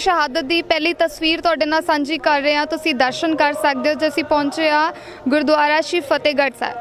ਸ਼ਹਾਦਤ ਦੀ ਪਹਿਲੀ ਤਸਵੀਰ ਤੁਹਾਡੇ ਨਾਲ ਸਾਂਝੀ ਕਰ ਰਹੇ ਹਾਂ। ਤੁਸੀਂ ਦਰਸ਼ਨ ਕਰ ਸਕਦੇ ਹੋ ਜੇ ਅਸੀਂ ਪਹੁੰਚੇ ਆ ਗੁਰਦੁਆਰਾ ਸ਼੍ਰੀ ਫਤਿਹਗੜ੍ਹ ਸਾਹਿਬ।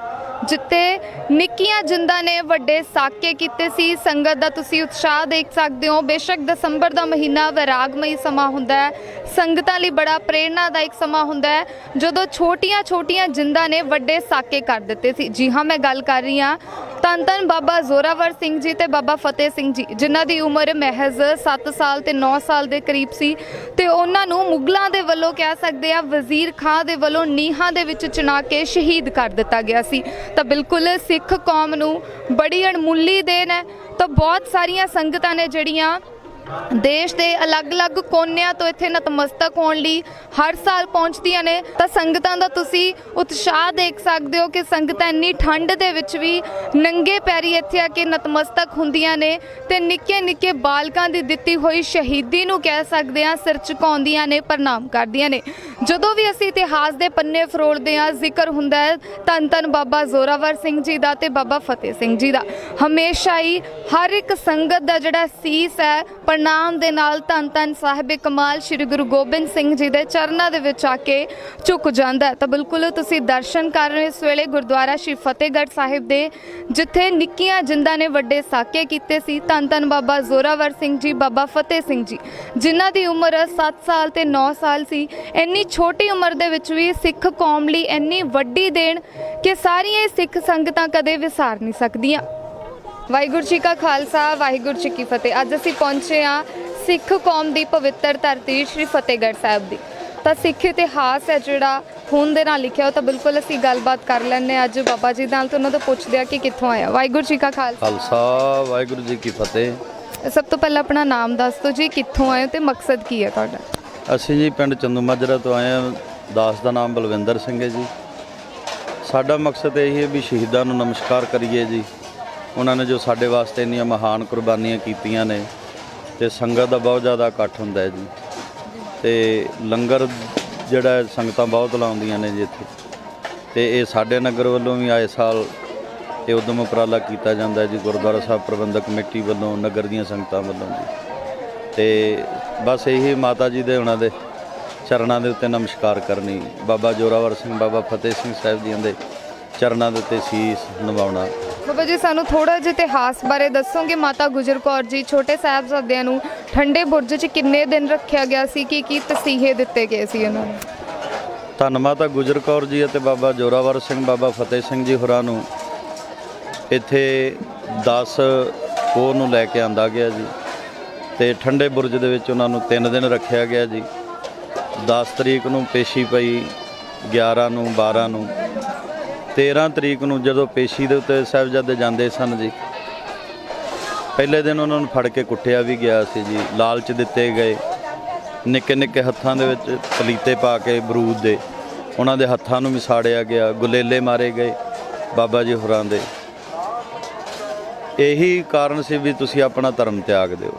ਜਿੱਥੇ ਨਿੱਕੀਆਂ ਜਿੰਦਾਂ ਨੇ ਵੱਡੇ ਸਾਕੇ ਕੀਤੇ ਸੀ। ਸੰਗਤ ਦਾ ਤੁਸੀਂ ਉਤਸ਼ਾਹ ਦੇਖ ਸਕਦੇ ਹੋ। ਬੇਸ਼ੱਕ ਦਸੰਬਰ ਦਾ ਮਹੀਨਾ ਵਿਰਾਗਮਈ ਸਮਾਂ ਹੁੰਦਾ ਹੈ। ਸੰਗਤਾਂ ਲਈ ਬੜਾ ਪ੍ਰੇਰਨਾਦਾਇਕ ਸਮਾਂ ਹੁੰਦਾ ਹੈ। ਜਦੋਂ ਛੋਟੀਆਂ-ਛੋਟੀਆਂ ਜਿੰਦਾਂ ਨੇ ਵੱਡੇ ਸਾਕੇ ਕਰ ਦਿੱਤੇ ਸੀ। ਜੀ ਹਾਂ, ਮੈਂ ਗੱਲ ਕਰ ਰਹੀ ਹਾਂ। ਧੰਨ ਧੰਨ ਬਾਬਾ ਜ਼ੋਰਾਵਰ ਸਿੰਘ ਜੀ ਤੇ ਬਾਬਾ ਫਤਿਹ ਸਿੰਘ ਜੀ, ਜਿਨ੍ਹਾਂ ਦੀ ਉਮਰ ਮਹਿਜ਼ 7 ਸਾਲ ਤੇ 9 ਸਾਲ ਦੇ ਕਰੀਬ ਸੀ ਤੇ ਉਹਨਾਂ ਨੂੰ ਮੁਗਲਾਂ ਦੇ ਵੱਲੋਂ ਕਹਿ ਸਕਦੇ ਆ ਵਜ਼ੀਰ ਖਾਂ ਦੇ ਵੱਲੋਂ ਨੀਹਾਂ ਦੇ ਵਿੱਚ ਚਿਣਾ ਕੇ ਸ਼ਹੀਦ ਕਰ ਦਿੱਤਾ ਗਿਆ ਸੀ। ਤਾਂ ਬਿਲਕੁਲ ਸਿੱਖ ਕੌਮ ਨੂੰ ਬੜੀ ਅਣਮੁੱਲੀ ਦੇਣ ਹੈ। ਤਾਂ ਬਹੁਤ ਸਾਰੀਆਂ ਸੰਗਤਾਂ ਨੇ ਜਿਹੜੀਆਂ ਦੇਸ਼ ਦੇ ਅਲੱਗ-ਅਲੱਗ ਕੋਨਿਆਂ ਤੋਂ ਇੱਥੇ ਨਤਮਸਤਕ ਹੋਣ ਲਈ ਹਰ ਸਾਲ ਪਹੁੰਚਦੀਆਂ ਨੇ। ਤਾਂ ਸੰਗਤਾਂ ਦਾ ਤੁਸੀਂ ਉਤਸ਼ਾਹ ਦੇਖ ਸਕਦੇ ਹੋ ਕਿ ਸੰਗਤਾਂ ਇੰਨੀ ਠੰਡ ਦੇ ਵਿੱਚ ਵੀ ਨੰਗੇ ਪੈਰੀ ਇੱਥੇ ਆ ਕੇ ਨਤਮਸਤਕ ਹੁੰਦੀਆਂ ਨੇ ਤੇ ਨਿੱਕੇ-ਨਿੱਕੇ ਬਾਲਕਾਂ ਦੀ ਦਿੱਤੀ ਹੋਈ ਸ਼ਹੀਦੀ ਨੂੰ ਕਹਿ ਸਕਦੇ ਹਾਂ, ਸਿਰ ਝੁਕਾਉਂਦੀਆਂ ਨੇ, ਪ੍ਰਣਾਮ ਕਰਦੀਆਂ ਨੇ। ਜਦੋਂ ਵੀ ਅਸੀਂ ਇਤਿਹਾਸ ਦੇ ਪੰਨੇ ਫਰੋਲਦੇ ਹਾਂ, ਜ਼ਿਕਰ ਹੁੰਦਾ ਹੈ ਧੰਨ ਧੰਨ ਬਾਬਾ ਜ਼ੋਰਾਵਰ ਸਿੰਘ ਜੀ ਦਾ ਤੇ ਬਾਬਾ ਫਤਿਹ ਸਿੰਘ ਜੀ ਦਾ। ਹਮੇਸ਼ਾ ਹੀ ਹਰ ਇੱਕ ਸੰਗਤ ਦਾ ਜਿਹੜਾ ਸੀਸ ਹੈ ਪ੍ਰਣਾਮ ਦੇ ਨਾਲ ਧੰਨ ਧੰਨ ਸਾਹਿਬ ਕਮਾਲ ਸ੍ਰੀ ਗੁਰੂ ਗੋਬਿੰਦ ਸਿੰਘ ਜੀ ਦੇ ਚਰਨਾਂ ਦੇ ਵਿੱਚ ਆ ਕੇ ਝੁਕ ਜਾਂਦਾ ਤਾਂ ਬਿਲਕੁਲ ਤੁਸੀਂ ਦਰਸ਼ਨ ਕਰ ਰਹੇ ਇਸ ਵੇਲੇ ਗੁਰਦੁਆਰਾ ਸ਼੍ਰੀ ਫਤਿਹਗੜ੍ਹ ਸਾਹਿਬ ਦੇ, ਜਿੱਥੇ ਨਿੱਕੀਆਂ ਜਿੰਦਾਂ ਨੇ ਵੱਡੇ ਸਾਕੇ ਕੀਤੇ ਸੀ। ਧੰਨ ਧੰਨ ਬਾਬਾ ਜ਼ੋਰਾਵਰ ਸਿੰਘ ਜੀ, ਬਾਬਾ ਫਤਿਹ ਸਿੰਘ ਜੀ, ਜਿਨ੍ਹਾਂ ਦੀ ਉਮਰ 7 ਸਾਲ ਤੇ 9 ਸਾਲ ਸੀ। ਇੰਨੀ ਛੋਟੀ ਉਮਰ ਦੇ ਵਿੱਚ ਵੀ ਸਿੱਖ ਕੌਮ ਲਈ ਇੰਨੀ ਵੱਡੀ ਦੇਣ ਕਿ ਸਾਰੀਆਂ ਸਿੱਖ ਸੰਗਤਾਂ ਕਦੇ ਵਿਸਾਰ ਨਹੀਂ ਸਕਦੀਆਂ। ਵਾਹਿਗੁਰੂ ਜੀ ਕਾ ਖਾਲਸਾ ਵਾਹਿਗੁਰੂ ਜੀ ਕੀ ਫਤਿਹ। ਅੱਜ ਅਸੀਂ ਪਹੁੰਚੇ ਹਾਂ ਸਿੱਖ ਕੌਮ ਦੀ ਪਵਿੱਤਰ ਧਰਤੀ ਸ਼੍ਰੀ ਫਤਿਹਗੜ੍ਹ ਸਾਹਿਬ ਦੀ। ਤਾਂ ਸਿੱਖ ਇਤਿਹਾਸ ਹੈ ਜਿਹੜਾ ਖੂਨ ਦੇ ਨਾਲ ਲਿਖਿਆ ਉਹ ਤਾਂ ਬਿਲਕੁਲ ਅਸੀਂ ਗੱਲਬਾਤ ਕਰ ਹਾਂ ਅੱਜ ਬਾਬਾ ਜੀ ਨਾਲ ਤੋਂ ਉਹਨਾਂ ਤੋਂ ਪੁੱਛਦੇ ਆ ਕਿ ਕਿੱਥੋਂ ਆਇਆ ਵਾਹਿਗੁਰੂ ਜੀ ਕਾ ਖਾਲਸਾ। ਖਾਲਸਾ ਵਾਹਿਗੁਰੂ ਜੀ ਕੀ ਫਤਿਹ। ਸਭ ਤੋਂ ਪਹਿਲਾਂ ਆਪਣਾ ਨਾਮ ਦੱਸ ਦਿਓ ਜੀ ਕਿੱਥੋਂ ਆਏ ਹੋ ਤੇ ਮਕਸਦ ਕੀ ਹੈ ਤੁਹਾਡਾ? ਅਸੀਂ ਜੀ ਪਿੰਡ ਚੰਦੂ ਮਾਜਰਾ ਤੋਂ ਆਏ ਹਾਂ। ਦਾਸ ਦਾ ਨਾਮ ਬਲਵਿੰਦਰ ਸਿੰਘ ਹੈ ਜੀ। ਸਾਡਾ ਮਕਸਦ ਇਹ ਹੈ ਵੀ ਸ਼ਹੀਦਾਂ ਨੂੰ ਨਮਸਕਾਰ ਕਰੀਏ ਜੀ। ਉਹਨਾਂ ਨੇ ਜੋ ਸਾਡੇ ਵਾਸਤੇ ਇੰਨੀਆਂ ਮਹਾਨ ਕੁਰਬਾਨੀਆਂ ਕੀਤੀਆਂ ਨੇ ਤੇ ਸੰਗਤ ਦਾ ਬਹੁਤ ਜ਼ਿਆਦਾ ਇਕੱਠ ਹੁੰਦਾ ਹੈ ਜੀ। ਤੇ ਲੰਗਰ ਜਿਹੜਾ ਸੰਗਤਾਂ ਬਹੁਤ ਲਾਉਂਦੀਆਂ ਨੇ ਜੀ ਇੱਥੇ। ਤੇ ਇਹ ਸਾਡੇ ਨਗਰ ਵੱਲੋਂ ਵੀ ਆਏ ਸਾਲ ਇਹ ਉਦਮ ਉਪਰਾਲਾ ਕੀਤਾ ਜਾਂਦਾ ਹੈ ਜੀ, ਗੁਰਦੁਆਰਾ ਸਾਹਿਬ ਪ੍ਰਬੰਧਕ ਕਮੇਟੀ ਵੱਲੋਂ, ਨਗਰ ਦੀਆਂ ਸੰਗਤਾਂ ਵੱਲੋਂ ਜੀ। ਤੇ ਬਸ ਇਹੀ ਮਾਤਾ ਜੀ ਦੇ ਉਹਨਾਂ ਦੇ ਚਰਨਾਂ ਦੇ ਉੱਤੇ ਨਮਸਕਾਰ ਕਰਨੀ, ਬਾਬਾ ਜੋਰਾਵਰ ਸਿੰਘ, ਬਾਬਾ ਫਤਿਹ ਸਿੰਘ ਸਾਹਿਬ ਜੀਆਂ ਦੇ ਚਰਨਾਂ ਦੇ ਉੱਤੇ ਸੀਸ ਨਿਵਾਉਣਾ ਬਾਬਾ ਜੀ ਸਾਨੂੰ ਥੋੜਾ ਜਿਹਾ ਇਤਿਹਾਸ ਬਾਰੇ ਦੱਸੋਗੇ? ਮਾਤਾ ਗੁਜਰ ਕੌਰ ਜੀ ਛੋਟੇ ਸਾਹਿਬਜ਼ਾਦਿਆਂ ਨੂੰ ਠੰਡੇ ਬੁਰਜ 'ਚ ਕਿੰਨੇ ਦਿਨ ਰੱਖਿਆ ਗਿਆ ਸੀ? ਕੀ ਕੀ ਤਸੀਹੇ ਦਿੱਤੇ ਗਏ ਸੀ ਉਹਨਾਂ ਨੂੰ? ਧੰਨ ਮਾਤਾ ਗੁਜਰ ਕੌਰ ਜੀ ਅਤੇ ਬਾਬਾ ਜੋਰਾਵਰ ਸਿੰਘ ਬਾਬਾ ਫਤਿਹ ਸਿੰਘ ਜੀ ਹੋਰਾਂ ਨੂੰ ਇੱਥੇ 10 ਪੋਹ ਨੂੰ ਲੈ ਕੇ ਆਂਦਾ ਗਿਆ ਜੀ ਤੇ ਠੰਡੇ ਬੁਰਜ ਦੇ ਵਿੱਚ ਉਹਨਾਂ ਨੂੰ 3 ਦਿਨ ਰੱਖਿਆ ਗਿਆ ਜੀ। 10 ਤਰੀਕ ਨੂੰ ਪੇਸ਼ੀ ਪਈ 11 ਨੂੰ 12 ਨੂੰ 13 ਤਰੀਕ ਨੂੰ ਜਦੋਂ ਪੇਸ਼ੀ ਦੇ ਉੱਤੇ ਸਾਹਿਬਜ਼ਾਦੇ ਜਾਂਦੇ ਸਨ ਜੀ, ਪਹਿਲੇ ਦਿਨ ਉਹਨਾਂ ਨੂੰ ਫੜ ਕੇ ਕੁੱਟਿਆ ਵੀ ਗਿਆ ਸੀ ਜੀ, ਲਾਲਚ ਦਿੱਤੇ ਗਏ। ਨਿੱਕੇ ਨਿੱਕੇ ਹੱਥਾਂ ਦੇ ਵਿੱਚ ਪਲੀਤੇ ਪਾ ਕੇ ਬਰੂਦ ਦੇ ਉਹਨਾਂ ਦੇ ਹੱਥਾਂ ਨੂੰ ਵੀ ਸਾੜਿਆ ਗਿਆ, ਗੁਲੇਲੇ ਮਾਰੇ ਗਏ ਬਾਬਾ ਜੀ ਹੋਰਾਂ ਦੇ। ਇਹੀ ਕਾਰਨ ਸੀ ਵੀ ਤੁਸੀਂ ਆਪਣਾ ਧਰਮ ਤਿਆਗ ਦਿਓ।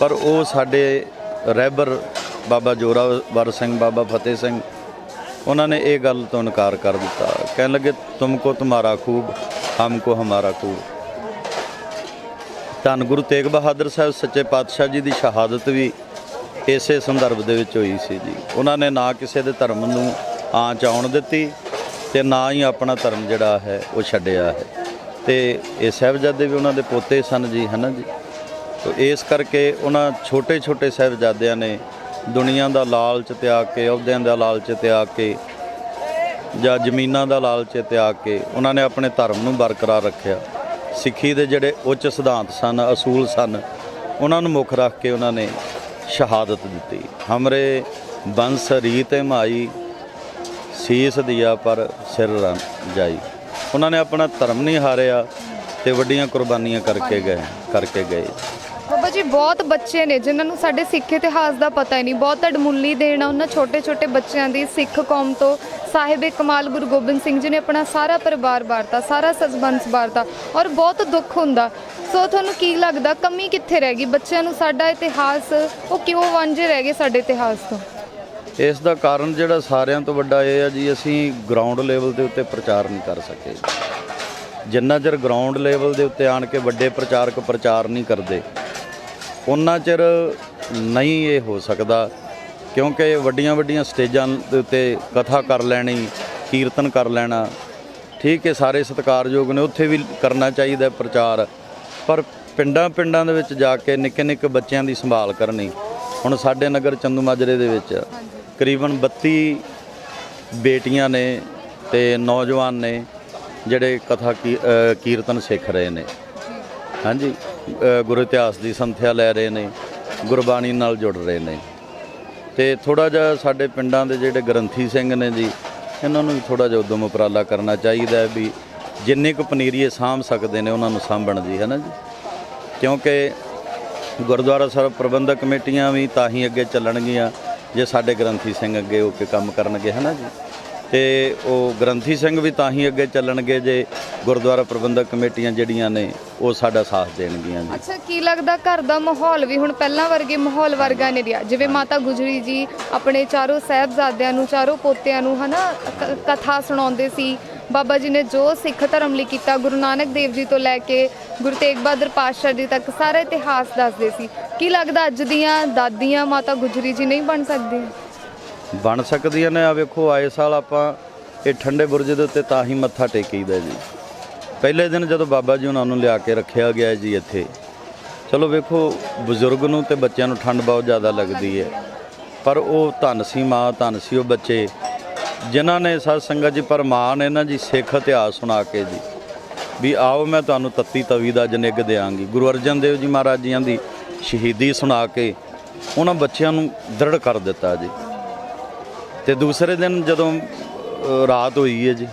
ਪਰ ਉਹ ਸਾਡੇ ਰਹਿਬਰ ਬਾਬਾ ਜੋਰਾਵਰ ਸਿੰਘ, ਬਾਬਾ ਫਤਿਹ ਸਿੰਘ ਉਹਨਾਂ ਨੇ ਇਹ ਗੱਲ ਤੋਂ ਇਨਕਾਰ ਕਰ ਦਿੱਤਾ। ਕਹਿਣ ਲੱਗੇ ਤੁਮਕੋ ਤੁਮਾਰਾ ਖੂਬ ਹਮਕੋ ਹਮਾਰਾ ਖੂਬ। ਧੰਨ ਗੁਰੂ ਤੇਗ ਬਹਾਦਰ ਸਾਹਿਬ ਸੱਚੇ ਪਾਤਸ਼ਾਹ ਜੀ ਦੀ ਸ਼ਹਾਦਤ ਵੀ ਇਸੇ ਸੰਦਰਭ ਦੇ ਵਿੱਚ ਹੋਈ ਸੀ ਜੀ। ਉਹਨਾਂ ਨੇ ਨਾ ਕਿਸੇ ਦੇ ਧਰਮ ਨੂੰ ਆਂਚ ਆਉਣ ਦਿੱਤੀ ਤੇ ਨਾ ਹੀ ਆਪਣਾ ਧਰਮ ਜਿਹੜਾ ਹੈ ਉਹ ਛੱਡਿਆ ਹੈ। ਤੇ ਇਹ ਸਾਹਿਬਜ਼ਾਦੇ ਵੀ ਉਹਨਾਂ ਦੇ ਪੋਤੇ ਸਨ ਜੀ, ਹਨਾ ਜੀ? ਤੋ ਇਸ ਕਰਕੇ ਉਹਨਾਂ ਛੋਟੇ ਛੋਟੇ ਸਾਹਿਬਜ਼ਾਦਿਆਂ ਨੇ ਦੁਨੀਆ ਦਾ ਲਾਲਚ ਤਿਆਗ ਕੇ, ਅਹੁਦਿਆਂ ਦਾ ਲਾਲਚ ਤਿਆਗ ਕੇ, ਜਾਂ ਜ਼ਮੀਨਾਂ ਦਾ ਲਾਲਚ ਤਿਆਗ ਕੇ ਉਹਨਾਂ ਨੇ ਆਪਣੇ ਧਰਮ ਨੂੰ ਬਰਕਰਾਰ ਰੱਖਿਆ। ਸਿੱਖੀ ਦੇ ਜਿਹੜੇ ਉੱਚ ਸਿਧਾਂਤ ਸਨ, ਅਸੂਲ ਸਨ, ਉਹਨਾਂ ਨੂੰ ਮੁੱਖ ਰੱਖ ਕੇ ਉਹਨਾਂ ਨੇ ਸ਼ਹਾਦਤ ਦਿੱਤੀ। ਹਮਰੇ ਬੰਸ ਰੀਤ ਮਾਈ, ਸੀਸ ਦਿਆ ਪਰ ਸਿਰ ਰਨ ਜਾਈ। ਉਹਨਾਂ ਨੇ ਆਪਣਾ ਧਰਮ ਨਹੀਂ ਹਾਰਿਆ ਤੇ ਵੱਡੀਆਂ ਕੁਰਬਾਨੀਆਂ ਕਰਕੇ ਗਏ ਕਰਕੇ ਗਏ। ਜੀ, ਬਹੁਤ ਬੱਚੇ ਨੇ ਜਿਨ੍ਹਾਂ ਨੂੰ ਸਾਡੇ ਸਿੱਖ ਇਤਿਹਾਸ ਦਾ ਪਤਾ ਹੀ ਨਹੀਂ। ਬਹੁਤ ਅਡਮੁੱਲੀ ਦੇਣ ਉਹਨਾਂ ਛੋਟੇ ਛੋਟੇ ਬੱਚਿਆਂ ਦੀ ਸਿੱਖ ਕੌਮ ਤੋਂ ਸਾਹਿਬ ਕਮਾਲ ਗੁਰੂ ਗੋਬਿੰਦ ਸਿੰਘ ਜੀ ਨੇ ਆਪਣਾ ਸਾਰਾ ਪਰਿਵਾਰ ਵਾਰਤਾ, ਸਾਰਾ ਸਜ਼ਬੰਸ ਵਾਰਤਾ ਔਰ ਬਹੁਤ ਦੁੱਖ ਹੁੰਦਾ। ਸੋ ਤੁਹਾਨੂੰ ਕੀ ਲੱਗਦਾ, ਕਮੀ ਕਿੱਥੇ ਰਹਿ ਗਈ? ਬੱਚਿਆਂ ਨੂੰ ਸਾਡਾ ਇਤਿਹਾਸ, ਉਹ ਕਿਉਂ ਵਾਂਝੇ ਰਹਿ ਗਏ ਸਾਡੇ ਇਤਿਹਾਸ ਤੋਂ? ਇਸ ਦਾ ਕਾਰਨ ਜਿਹੜਾ ਸਾਰਿਆਂ ਤੋਂ ਵੱਡਾ ਇਹ ਆ ਜੀ, ਅਸੀਂ ਗਰਾਊਂਡ ਲੈਵਲ ਦੇ ਉੱਤੇ ਪ੍ਰਚਾਰ ਨਹੀਂ ਕਰ ਸਕੇ। ਜਿੰਨਾ ਚਿਰ ਗਰਾਊਂਡ ਲੈਵਲ ਦੇ ਉੱਤੇ ਆਣ ਕੇ ਵੱਡੇ ਪ੍ਰਚਾਰਕ ਪ੍ਰਚਾਰ ਨਹੀਂ ਕਰਦੇ ਉਹਨਾਂ ਚਿਰ ਨਹੀਂ ਇਹ ਹੋ ਸਕਦਾ, ਕਿਉਂਕਿ ਵੱਡੀਆਂ ਵੱਡੀਆਂ ਸਟੇਜਾਂ ਦੇ ਉੱਤੇ ਕਥਾ ਕਰ ਲੈਣੀ, ਕੀਰਤਨ ਕਰ ਲੈਣਾ, ਠੀਕ ਹੈ, ਸਾਰੇ ਸਤਿਕਾਰਯੋਗ ਨੇ, ਉੱਥੇ ਵੀ ਕਰਨਾ ਚਾਹੀਦਾ ਪ੍ਰਚਾਰ। ਪਰ ਪਿੰਡਾਂ ਪਿੰਡਾਂ ਦੇ ਵਿੱਚ ਜਾ ਕੇ ਨਿੱਕੇ ਨਿੱਕੇ ਬੱਚਿਆਂ ਦੀ ਸੰਭਾਲ ਕਰਨੀ, ਹੁਣ ਸਾਡੇ ਨਗਰ ਚੰਦੂ ਮਾਜਰੇ ਦੇ ਵਿੱਚ ਕਰੀਬਨ 32 ਬੇਟੀਆਂ ਨੇ ਤੇ ਨੌਜਵਾਨ ਨੇ ਜਿਹੜੇ ਕਥਾ ਕੀ- ਕੀਰਤਨ ਸਿੱਖ ਰਹੇ ਨੇ। ਹਾਂਜੀ। ਗੁਰੂ ਇਤਿਹਾਸ ਦੀ ਸੰਥਿਆ ਲੈ ਰਹੇ ਨੇ, ਗੁਰਬਾਣੀ ਨਾਲ ਜੁੜ ਰਹੇ ਨੇ। ਤੇ ਥੋੜਾ ਜਿਹਾ ਸਾਡੇ ਪਿੰਡਾਂ ਦੇ ਜਿਹੜੇ ਗ੍ਰੰਥੀ ਸਿੰਘ ਨੇ ਜੀ, ਇਹਨਾਂ ਨੂੰ ਵੀ ਥੋੜਾ ਜਿਹਾ ਉਦਮ ਉਪਰਾਲਾ ਕਰਨਾ ਚਾਹੀਦਾ ਵੀ ਜਿੰਨੇ ਕੁ ਪਨੀਰੀਏ ਸਾਂਭ ਸਕਦੇ ਨੇ, ਉਹਨਾਂ ਨੂੰ ਸਾਂਭਣ ਜੀ ਹੈ ਨਾ ਜੀ? ਕਿਉਂਕਿ ਗੁਰਦੁਆਰਾ ਸਾਹਿਬ ਪ੍ਰਬੰਧਕ ਕਮੇਟੀਆਂ ਵੀ ਤਾਂ ਹੀ ਅੱਗੇ ਚੱਲਣਗੀਆਂ, ਜੇ ਸਾਡੇ ਗ੍ਰੰਥੀ ਸਿੰਘ ਅੱਗੇ ਹੋ ਕੇ ਕੰਮ ਕਰਨਗੇ, ਹੈ ਨਾ ਜੀ? ਤੇ ਉਹ ਗ੍ਰੰਥੀ ਸਿੰਘ ਵੀ ਤਾਂ ਹੀ ਅੱਗੇ ਚੱਲਣਗੇ ਜੇ ਗੁਰਦੁਆਰਾ ਪ੍ਰਬੰਧਕ ਕਮੇਟੀਆਂ ਜਿਹੜੀਆਂ ਨੇ ਉਹ ਸਾਡਾ ਸਾਥ ਦੇਣਗੀਆਂ ਜੀ। ਅੱਛਾ ਕੀ ਲੱਗਦਾ ਘਰ ਦਾ ਮਾਹੌਲ ਵੀ ਹੁਣ ਪਹਿਲਾਂ ਵਰਗੇ ਮਾਹੌਲ ਵਰਗਾ ਨਹੀਂ ਰਿਹਾ? ਜਿਵੇਂ ਮਾਤਾ ਗੁਜਰੀ ਜੀ ਆਪਣੇ ਚਾਰੋਂ ਸਾਹਿਬਜ਼ਾਦਿਆਂ ਨੂੰ ਚਾਰੋਂ ਪੋਤਿਆਂ ਨੂੰ ਹਨਾ ਕ- ਕਥਾ ਸੁਣਾਉਂਦੇ ਸੀ। ਬਾਬਾ ਜੀ ਨੇ ਜੋ ਸਿੱਖ ਧਰਮ ਲਈ ਕੀਤਾ ਗੁਰੂ ਨਾਨਕ ਦੇਵ ਜੀ ਤੋਂ ਲੈ ਕੇ ਗੁਰੂ ਤੇਗ ਬਹਾਦਰ ਪਾਤਸ਼ਾਹ ਜੀ ਤੱਕ ਸਾਰਾ ਇਤਿਹਾਸ ਦੱਸਦੇ ਸੀ। ਕੀ ਲੱਗਦਾ ਅੱਜ ਦੀਆਂ ਦਾਦੀਆਂ ਮਾਤਾ ਗੁਜਰੀ ਜੀ ਨਹੀਂ ਬਣ ਸਕਦੀਆਂ? ਬਣ ਸਕਦੀਆਂ ਨੇ ਆ ਵੇਖੋ ਆਏ ਸਾਲ ਆਪਾਂ ਇਹ ਠੰਡੇ ਬੁਰਜ ਦੇ ਉੱਤੇ ਤਾਂ ਹੀ ਮੱਥਾ ਟੇਕੀਦਾ ਜੀ। ਪਹਿਲੇ ਦਿਨ ਜਦੋਂ ਬਾਬਾ ਜੀ ਉਹਨਾਂ ਨੂੰ ਲਿਆ ਕੇ ਰੱਖਿਆ ਗਿਆ ਜੀ ਇੱਥੇ, ਚਲੋ ਵੇਖੋ ਬਜ਼ੁਰਗ ਨੂੰ ਤੇ ਬੱਚਿਆਂ ਨੂੰ ਠੰਡ ਬਹੁਤ ਜ਼ਿਆਦਾ ਲੱਗਦੀ ਹੈ, ਪਰ ਉਹ ਧੰਨ ਸੀ, ਮਾਂ ਧੰਨ ਸੀ ਉਹ ਬੱਚੇ, ਜਿਨ੍ਹਾਂ ਨੇ ਸਾਧ ਸੰਗਤ ਜੀ ਪਰ ਮਾਂ ਨੇ ਨਾ ਜੀ ਸਿੱਖ ਇਤਿਹਾਸ ਸੁਣਾ ਕੇ ਜੀ, ਵੀ ਆਓ ਮੈਂ ਤੁਹਾਨੂੰ ਤੱਤੀ ਤਵੀ ਦਾ ਜਨੇਗ ਦਿਆਂਗੀ। ਗੁਰੂ ਅਰਜਨ ਦੇਵ ਜੀ ਮਹਾਰਾਜ ਜੀਆਂ ਦੀ ਸ਼ਹੀਦੀ ਸੁਣਾ ਕੇ ਉਹਨਾਂ ਬੱਚਿਆਂ ਨੂੰ ਦ੍ਰਿੜ ਕਰ ਦਿੱਤਾ ਜੀ। ਤੇ ਦੂਸਰੇ ਦਿਨ ਜਦੋਂ ਰਾਤ ਹੋਈ ਹੈ ਜੀ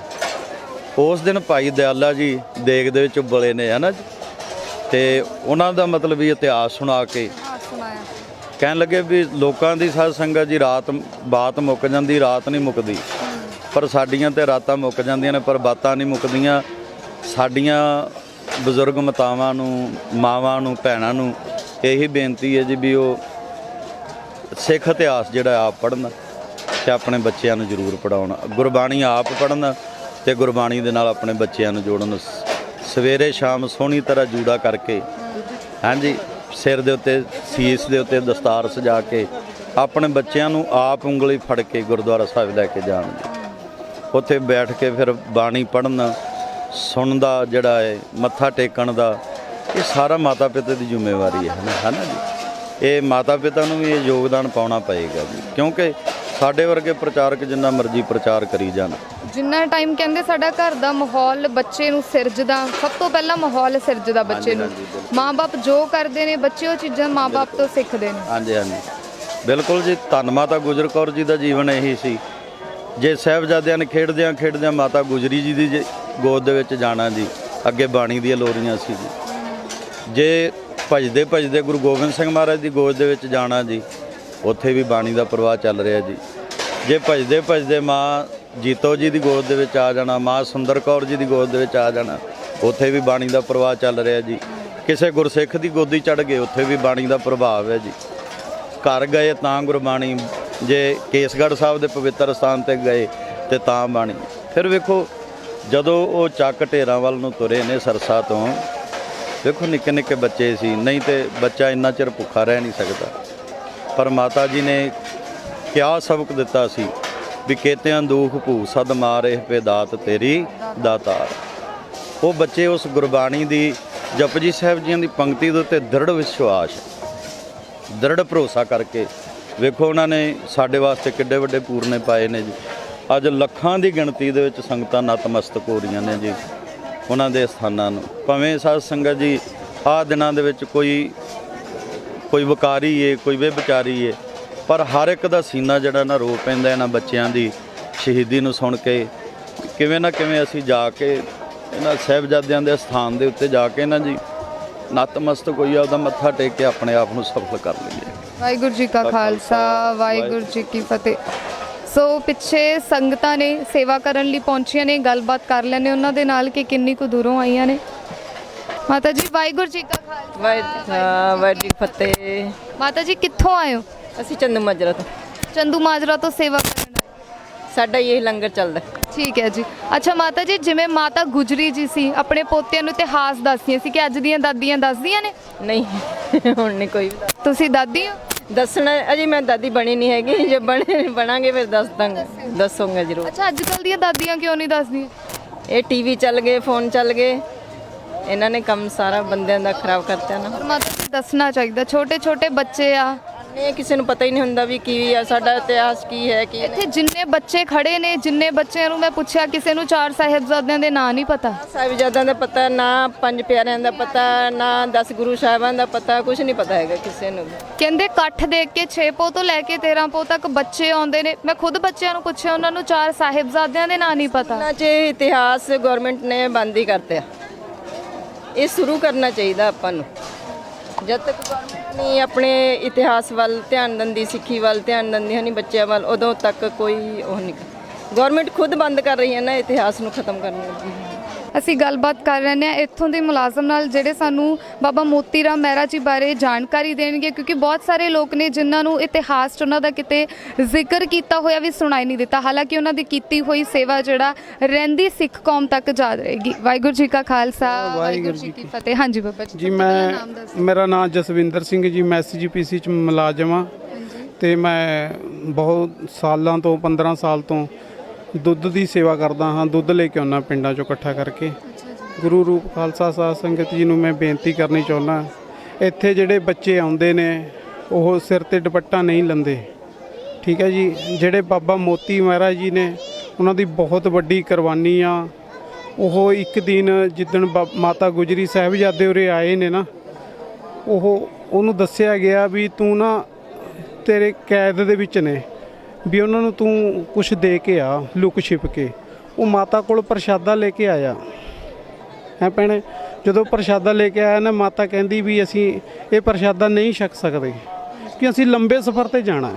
ਉਸ ਦਿਨ ਭਾਈ ਦਿਆਲਾ ਜੀ ਦੇਗ ਦੇ ਵਿੱਚ ਉਬਲੇ ਨੇ ਹਨਾ ਜੀ? ਤੇ ਉਹਨਾਂ ਦਾ ਮਤਲਬ ਵੀ ਇਤਿਹਾਸ ਸੁਣਾ ਕੇ ਕਹਿਣ ਲੱਗੇ ਵੀ ਲੋਕਾਂ ਦੀ ਸਾਧ ਸੰਗਤ ਜੀ ਰਾਤ ਬਾਤ ਮੁੱਕ ਜਾਂਦੀ ਰਾਤ ਨਹੀਂ ਮੁੱਕਦੀ। ਪਰ ਸਾਡੀਆਂ ਤੇ ਰਾਤਾਂ ਮੁੱਕ ਜਾਂਦੀਆਂ ਨੇ ਪਰ ਬਾਤਾਂ ਨਹੀਂ ਮੁੱਕਦੀਆਂ। ਸਾਡੀਆਂ ਬਜ਼ੁਰਗ ਮਾਤਾਵਾਂ ਨੂੰ ਮਾਵਾਂ ਨੂੰ ਭੈਣਾਂ ਨੂੰ ਇਹੀ ਬੇਨਤੀ ਹੈ ਜੀ ਵੀ ਉਹ ਸਿੱਖ ਇਤਿਹਾਸ ਜਿਹੜਾ ਆਪ ਪੜ੍ਹਨ ਤੇ ਆਪਣੇ ਬੱਚਿਆਂ ਨੂੰ ਜ਼ਰੂਰ ਪੜਾਉਣ ਗੁਰਬਾਣੀ ਆਪ ਪੜ੍ਹਨ ਤੇ ਗੁਰਬਾਣੀ ਦੇ ਨਾਲ ਆਪਣੇ ਬੱਚਿਆਂ ਨੂੰ ਜੋੜਨ ਸਵੇਰੇ ਸ਼ਾਮ ਸੋਹਣੀ ਤਰ੍ਹਾਂ ਜੂੜਾ ਕਰਕੇ, ਹਾਂਜੀ, ਸਿਰ ਦੇ ਉੱਤੇ, ਸੀਸ ਦੇ ਉੱਤੇ ਦਸਤਾਰ ਸਜਾ ਕੇ ਆਪਣੇ ਬੱਚਿਆਂ ਨੂੰ ਆਪ ਉਂਗਲੀ ਫੜ ਕੇ ਗੁਰਦੁਆਰਾ ਸਾਹਿਬ ਲੈ ਕੇ ਜਾਣ ਉੱਥੇ ਬੈਠ ਕੇ ਫਿਰ ਬਾਣੀ ਪੜ੍ਹਨ ਸੁਣਨ ਦਾ ਜਿਹੜਾ ਹੈ ਮੱਥਾ ਟੇਕਣ ਦਾ, ਇਹ ਸਾਰਾ ਮਾਤਾ ਪਿਤਾ ਦੀ ਜ਼ਿੰਮੇਵਾਰੀ ਹੈ ਨਾ ਹਨਾ ਜੀ? ਇਹ ਮਾਤਾ ਪਿਤਾ ਨੂੰ ਵੀ ਇਹ ਯੋਗਦਾਨ ਪਾਉਣਾ ਪਏਗਾ ਜੀ। ਕਿਉਂਕਿ ਸਾਡੇ ਵਰਗੇ ਪ੍ਰਚਾਰਕ ਜਿੰਨਾ ਮਰਜ਼ੀ ਪ੍ਰਚਾਰ ਕਰੀ ਜਾਣ। ਜਿੰਨਾ ਟਾਈਮ ਕਹਿੰਦੇ ਸਾਡਾ ਘਰ ਦਾ ਮਾਹੌਲ ਬੱਚੇ ਨੂੰ ਸਿਰਜਦਾ ਸਭ ਤੋਂ ਪਹਿਲਾਂ ਮਾਹੌਲ ਸਿਰਜਦਾ ਬੱਚੇ ਨੂੰ। ਮਾਪੇ ਜੋ ਕਰਦੇ ਨੇ ਬੱਚੇ ਉਹ ਚੀਜ਼ਾਂ ਮਾਪੇ ਤੋਂ ਸਿੱਖਦੇ ਨੇ। ਹਾਂਜੀ ਹਾਂਜੀ। ਬਿਲਕੁਲ ਜੀ ਧੰਨ ਮਾਤਾ ਗੁਜਰ ਕੌਰ ਜੀ ਦਾ ਜੀਵਨ ਇਹੀ ਸੀ। ਜੇ ਸਾਹਿਬਜ਼ਾਦਿਆਂ ਨੇ ਖੇਡਦਿਆਂ ਖੇਡਦਿਆਂ ਮਾਤਾ ਗੁਜਰੀ ਜੀ ਦੀ ਗੋਦ ਦੇ ਵਿੱਚ ਜਾਣਾ ਜੀ ਅੱਗੇ ਬਾਣੀ ਦੀਆਂ ਲੋਰੀਆਂ ਸੀ ਜੀ। ਜੇ ਭਜਦੇ ਭਜਦੇ ਗੁਰੂ ਗੋਬਿੰਦ ਸਿੰਘ ਮਹਾਰਾਜ ਦੀ ਗੋਦ ਦੇ ਵਿੱਚ ਜਾਣਾ ਜੀ ਉੱਥੇ ਵੀ ਬਾਣੀ ਦਾ ਪ੍ਰਵਾਹ ਚੱਲ ਰਿਹਾ ਜੀ। ਜੇ ਭਜਦੇ ਭਜਦੇ ਮਾਂ ਜੀਤੋ ਜੀ ਦੀ ਗੋਦ ਦੇ ਵਿੱਚ ਆ ਜਾਣਾ, ਮਾਂ ਸੁੰਦਰ ਕੌਰ ਜੀ ਦੀ ਗੋਦ ਦੇ ਵਿੱਚ ਆ ਜਾਣਾ, ਉੱਥੇ ਵੀ ਬਾਣੀ ਦਾ ਪ੍ਰਵਾਹ ਚੱਲ ਰਿਹਾ ਜੀ। ਕਿਸੇ ਗੁਰਸਿੱਖ ਦੀ ਗੋਦੀ ਚੜ ਗਏ, ਉੱਥੇ ਵੀ ਬਾਣੀ ਦਾ ਪ੍ਰਭਾਵ ਹੈ ਜੀ। ਘਰ ਗਏ ਤਾਂ ਗੁਰਬਾਣੀ, ਜੇ ਕੇਸਗੜ੍ਹ ਸਾਹਿਬ ਦੇ ਪਵਿੱਤਰ ਸਥਾਨ ਤੇ ਗਏ ਤੇ ਤਾਂ ਬਾਣੀ। ਫਿਰ ਵੇਖੋ, ਜਦੋਂ ਉਹ ਚੱਕ ਢੇਰਾਂ ਵੱਲ ਨੂੰ ਤੁਰੇ ਨੇ ਸਰਸਾ ਤੋਂ, ਵੇਖੋ ਨਿੱਕੇ ਨਿੱਕੇ ਬੱਚੇ ਸੀ, ਨਹੀਂ ਤੇ ਬੱਚਾ ਇੰਨਾ ਚਿਰ ਭੁੱਖਾ ਰਹਿ ਨਹੀਂ ਸਕਦਾ। ਪਰ ਮਾਤਾ ਜੀ ਨੇ ਕਿਆ ਸਬਕ ਦਿੱਤਾ ਸੀ? ਵੀ ਕੇਤਿਆਂ ਦੂਖ ਭੂ ਸਦ ਮਾਰੇ ਪੇ ਦਾਤ ਤੇਰੀ ਦਾਤਾਰ। ਉਹ ਬੱਚੇ ਉਸ ਗੁਰਬਾਣੀ ਦੀ ਜਪਜੀ ਸਾਹਿਬ ਜੀਆਂ ਦੀ ਪੰਕਤੀ ਦੇ ਉੱਤੇ ਦ੍ਰਿੜ ਵਿਸ਼ਵਾਸ ਦ੍ਰਿੜ ਭਰੋਸਾ ਕਰਕੇ ਵੇਖੋ ਉਹਨਾਂ ਨੇ ਸਾਡੇ ਵਾਸਤੇ ਕਿੱਡੇ ਵੱਡੇ ਪੂਰਨੇ ਪਾਏ ਨੇ ਜੀ। ਅੱਜ ਲੱਖਾਂ ਦੀ ਗਿਣਤੀ ਦੇ ਵਿੱਚ ਸੰਗਤਾਂ ਨਤਮਸਤਕ ਹੋ ਰਹੀਆਂ ਨੇ ਜੀ। ਉਹਨਾਂ ਦੇ ਸਥਾਨਾਂ ਨੂੰ। ਭਾਵੇਂ ਸਾਧ ਸੰਗਤ ਜੀ ਆਹ ਦਿਨਾਂ ਦੇ ਵਿੱਚ ਕੋਈ ਕੋਈ ਵਕਾਰੀ ਏ ਕੋਈ ਵਿਚਾਰੀ ਏ ਪਰ ਹਰ ਇੱਕ ਦਾ ਸੀਨਾ ਜਿਹੜਾ ਨਾ ਰੋ ਪੈਂਦਾ ਇਹਨਾਂ ਬੱਚਿਆਂ ਦੀ ਸ਼ਹੀਦੀ ਨੂੰ ਸੁਣ ਕੇ। ਕਿਵੇਂ ਨਾ ਕਿਵੇਂ ਅਸੀਂ ਜਾ ਕੇ ਇਹਨਾਂ ਸਾਹਿਬਜ਼ਾਦਿਆਂ ਦੇ ਸਥਾਨ ਦੇ ਉੱਤੇ ਜਾ ਕੇ ਨਾ ਜੀ ਨਤਮਸਤਕ ਹੋਈਆ ਉਹਦਾ ਮੱਥਾ ਟੇਕ ਕੇ ਆਪਣੇ ਆਪ ਨੂੰ ਸਫਲ ਕਰ ਲਈਏ। ਵਾਹਿਗੁਰੂ ਜੀ ਕਾ ਖਾਲਸਾ ਵਾਹਿਗੁਰੂ ਜੀ ਕੀ ਫਤਿਹ। ਸੋ ਪਿੱਛੇ ਸੰਗਤਾਂ ਨੇ ਸੇਵਾ ਕਰਨ ਲਈ ਪਹੁੰਚੀਆਂ ਨੇ ਗੱਲਬਾਤ ਕਰ ਲੈਣੇ ਉਹਨਾਂ ਦੇ ਨਾਲ ਕਿ ਕਿੰਨੀ ਕੁ ਦੂਰੋਂ ਆਈਆਂ ਨੇ। ਮਾਤਾ ਜੀ ਵਾਹਿਗੁਰੂ ਜੀ ਕਾ ਖਾਲਸਾ ਵਾਹਿਗੁਰੂ ਵਾਹਿਗੁਰੂ ਜੀ ਕੀ ਫਤਿਹ। ਮਾਤਾ ਜੀ ਕਿੱਥੋਂ ਆਏ ਹੋ? ਅਸੀਂ ਚੰਦੂ ਮਾਜਰਾ ਤੋਂ। ਚੰਦੂ ਮਾਜਰਾ ਤੋਂ ਸੇਵਾ ਕਰਨ ਆਏ ਸਾਡਾ ਇਹ ਲੰਗਰ ਚੱਲਦਾ। ਠੀਕ ਹੈ ਜੀ। ਅੱਛਾ ਮਾਤਾ ਜੀ ਜਿਵੇਂ ਮਾਤਾ ਗੁਜਰੀ ਜੀ ਸੀ ਆਪਣੇ ਪੋਤਿਆਂ ਨੂੰ ਇਤਿਹਾਸ ਦੱਸਦੀਆਂ ਸੀ ਕਿ ਅੱਜ ਦੀਆਂ ਦਾਦੀਆਂ ਦੱਸਦੀਆਂ ਨੇ? ਨਹੀਂ ਹੁਣ ਨਹੀਂ ਕੋਈ ਵੀ ਤੁਸੀਂ ਦਾਦੀ ਹੋ? ਦੱਸਣਾ ਅਜੇ ਮੈਂ ਦਾਦੀ ਬਣੀ ਨਹੀਂ ਹੈਗੀ। ਜੇ ਬਣੇ ਬਣਾਂਗੇ ਫਿਰ ਦੱਸ ਦਾਂਗੇ। ਦੱਸੂਗਾ। ਜ਼ਰੂਰ। ਅੱਛਾ ਅੱਜ ਕੱਲ ਦੀਆਂ ਦਾਦੀਆਂ ਕਿਉਂ ਨਹੀਂ ਦੱਸਦੀਆਂ? ਇਹ ਟੀਵੀ ਚੱਲ ਗਏ ਫੋਨ ਚੱਲ ਗਏ। ਇਹਨਾਂ ਨੇ ਕੰਮ ਸਾਰਾ ਬੰਦਿਆਂ ਦਾ ਖਰਾਬ ਕਰਤਾ ਨਾ। ਪਰ ਮਾਤਾ ਜੀ ਦੱਸਣਾ ਚਾਹੀਦਾ ਛੋਟੇ ਛੋਟੇ ਬੱਚੇ ਆ। ਇਹ ਕਿਸੇ ਨੂੰ ਪਤਾ ਹੀ ਨਹੀਂ ਹੁੰਦਾ ਵੀ ਕੀ ਆ ਸਾਡਾ ਇਤਿਹਾਸ ਕੀ ਹੈ ਕੀ ਇੱਥੇ ਜਿੰਨੇ ਬੱਚੇ ਖੜੇ ਨੇ ਜਿੰਨੇ ਬੱਚਿਆਂ ਨੂੰ ਮੈਂ ਪੁੱਛਿਆ ਕਿਸੇ ਨੂੰ ਚਾਰ ਸਾਹਿਬਜ਼ਾਦਿਆਂ ਦੇ ਨਾਂ ਨਹੀਂ ਪਤਾ। ਸਾਹਿਬਜ਼ਾਦਿਆਂ ਦਾ ਪਤਾ ਨਾ ਪੰਜ ਪਿਆਰਿਆਂ ਦਾ ਪਤਾ ਨਾ 10 ਗੁਰੂ ਸਾਹਿਬਾਨ ਦਾ ਪਤਾ ਕੁਝ ਨਹੀਂ ਪਤਾ ਹੈਗਾ ਕਿਸੇ ਨੂੰ। ਕਹਿੰਦੇ ਇਕੱਠ ਦੇਖ ਕੇ 6 ਪੋ ਤੋਂ ਲੈ ਕੇ 13 ਪੋ ਤੱਕ ਬੱਚੇ ਆਉਂਦੇ ਨੇ। ਮੈਂ ਖੁਦ ਬੱਚਿਆਂ ਨੂੰ ਪੁੱਛਿਆ ਉਹਨਾਂ ਨੂੰ ਚਾਰ ਸਾਹਿਬਜ਼ਾਦਿਆਂ ਦੇ ਨਾਂ ਨਹੀਂ ਪਤਾ। ਇਹਨਾਂ 'ਚ ਇਤਿਹਾਸ ਗਵਰਨਮੈਂਟ ਨੇ ਬੰਦ ਹੀ ਕਰਤੇ। ਇਹ ਸ਼ੁਰੂ ਕਰਨਾ ਚਾਹੀਦਾ ਆਪਾਂ ਨੂੰ। ਜਦ ਤੱਕ ਗਵਰਨਮੈਂਟ ਨਹੀਂ ਆਪਣੇ ਇਤਿਹਾਸ ਵੱਲ ਧਿਆਨ ਦਿੰਦੀ, ਸਿੱਖੀ ਵੱਲ ਧਿਆਨ ਦਿੰਦੀ ਹੈ ਨਹੀਂ ਬੱਚਿਆਂ ਵੱਲ, ਉਦੋਂ ਤੱਕ ਕੋਈ ਉਹ ਨਹੀਂ ਗਵਰਨਮੈਂਟ ਖੁਦ ਬੰਦ ਕਰ ਰਹੀ ਹੈ ਨਾ ਇਤਿਹਾਸ ਨੂੰ ਖਤਮ ਕਰਨ ਲੱਗੀ ਹੈ ਅਸੀਂ ਗੱਲਬਾਤ ਕਰ ਰਹੇ ਹਾਂ ਇੱਥੋਂ ਦੇ ਮੁਲਾਜ਼ਮ ਨਾਲ ਜਿਹੜੇ ਸਾਨੂੰ ਬਾਬਾ ਮੋਤੀ ਰਾਮ ਮਹਿਰਾ ਜੀ ਬਾਰੇ ਜਾਣਕਾਰੀ ਦੇਣਗੇ ਕਿਉਂਕਿ ਬਹੁਤ ਸਾਰੇ ਲੋਕ ਨੇ ਜਿਨ੍ਹਾਂ ਨੂੰ ਇਤਿਹਾਸ 'ਚ ਉਹਨਾਂ ਦਾ ਕਿਤੇ ਜ਼ਿਕਰ ਕੀਤਾ ਹੋਇਆ ਵੀ ਸੁਣਾਈ ਨਹੀਂ ਦਿੱਤਾ। ਹਾਲਾਂਕਿ ਉਹਨਾਂ ਦੀ ਕੀਤੀ ਹੋਈ ਸੇਵਾ ਜਿਹੜਾ ਰਹਿੰਦੀ ਸਿੱਖ ਕੌਮ ਤੱਕ ਯਾਦ ਰਹੇਗੀ। ਵਾਹਿਗੁਰੂ ਜੀ ਕਾ ਖਾਲਸਾ ਵਾਹਿਗੁਰੂ ਜੀ ਕੀ ਫਤਿਹ। ਹਾਂਜੀ ਬਾਬਾ ਜੀ ਜੀ ਮੈਂ ਮੇਰਾ ਨਾਮ ਜਸਵਿੰਦਰ ਸਿੰਘ ਜੀ ਮੈਂ ਐਸਜੀਪੀਸੀ ਚ ਮੁਲਾਜ਼ਮ ਆ ਤੇ ਮੈਂ ਬਹੁਤ ਸਾਲਾਂ ਤੋਂ 15 ਸਾਲ ਤੋਂ ਦੁੱਧ ਦੀ ਸੇਵਾ ਕਰਦਾ ਹਾਂ ਦੁੱਧ ਲੈ ਕੇ ਆਉਣਾ ਪਿੰਡਾਂ ਚੋਂ ਇਕੱਠਾ ਕਰਕੇ। ਗੁਰੂ ਰੂਪ ਖਾਲਸਾ ਸਾਧ ਸੰਗਤ ਜੀ ਨੂੰ ਮੈਂ ਬੇਨਤੀ ਕਰਨੀ ਚਾਹੁੰਦਾ ਇੱਥੇ ਜਿਹੜੇ ਬੱਚੇ ਆਉਂਦੇ ਨੇ ਉਹ ਸਿਰ ਤੇ ਦੁਪੱਟਾ ਨਹੀਂ ਲੰਦੇ। ਠੀਕ ਹੈ ਜੀ? ਜਿਹੜੇ ਬਾਬਾ ਮੋਤੀ ਮਹਾਰਾਜ ਜੀ ਨੇ ਉਹਨਾਂ ਦੀ ਬਹੁਤ ਵੱਡੀ ਕੁਰਬਾਨੀ ਆ। ਉਹ ਇੱਕ ਦਿਨ ਜਿੱਦਣ ਮਾਤਾ ਗੁਜਰੀ ਸਾਹਿਬਜ਼ਾਦੇ ਉਰੇ ਆਏ ਨੇ ਨਾ ਉਹ ਉਹਨੂੰ ਦੱਸਿਆ ਗਿਆ ਵੀ ਤੂੰ ਨਾ ਤੇਰੇ ਕੈਦ ਦੇ ਵਿੱਚ ਨੇ। ਵੀ ਉਹਨਾਂ ਨੂੰ ਤੂੰ ਕੁਝ ਦੇ ਕੇ ਆ, ਲੁਕ ਛਿਪ ਕੇ। ਉਹ ਮਾਤਾ ਕੋਲ ਪ੍ਰਸ਼ਾਦਾ ਲੈ ਕੇ ਆਇਆ। ਹੈ ਭੈਣੇ, ਜਦੋਂ ਪ੍ਰਸ਼ਾਦਾ ਲੈ ਕੇ ਆਇਆ ਨਾ, ਮਾਤਾ ਕਹਿੰਦੀ ਵੀ ਅਸੀਂ ਇਹ ਪ੍ਰਸ਼ਾਦਾ ਨਹੀਂ ਛਕ ਸਕਦੇ, ਕਿ ਅਸੀਂ ਲੰਬੇ ਸਫ਼ਰ ਤੇ ਜਾਣਾ ਹੈ।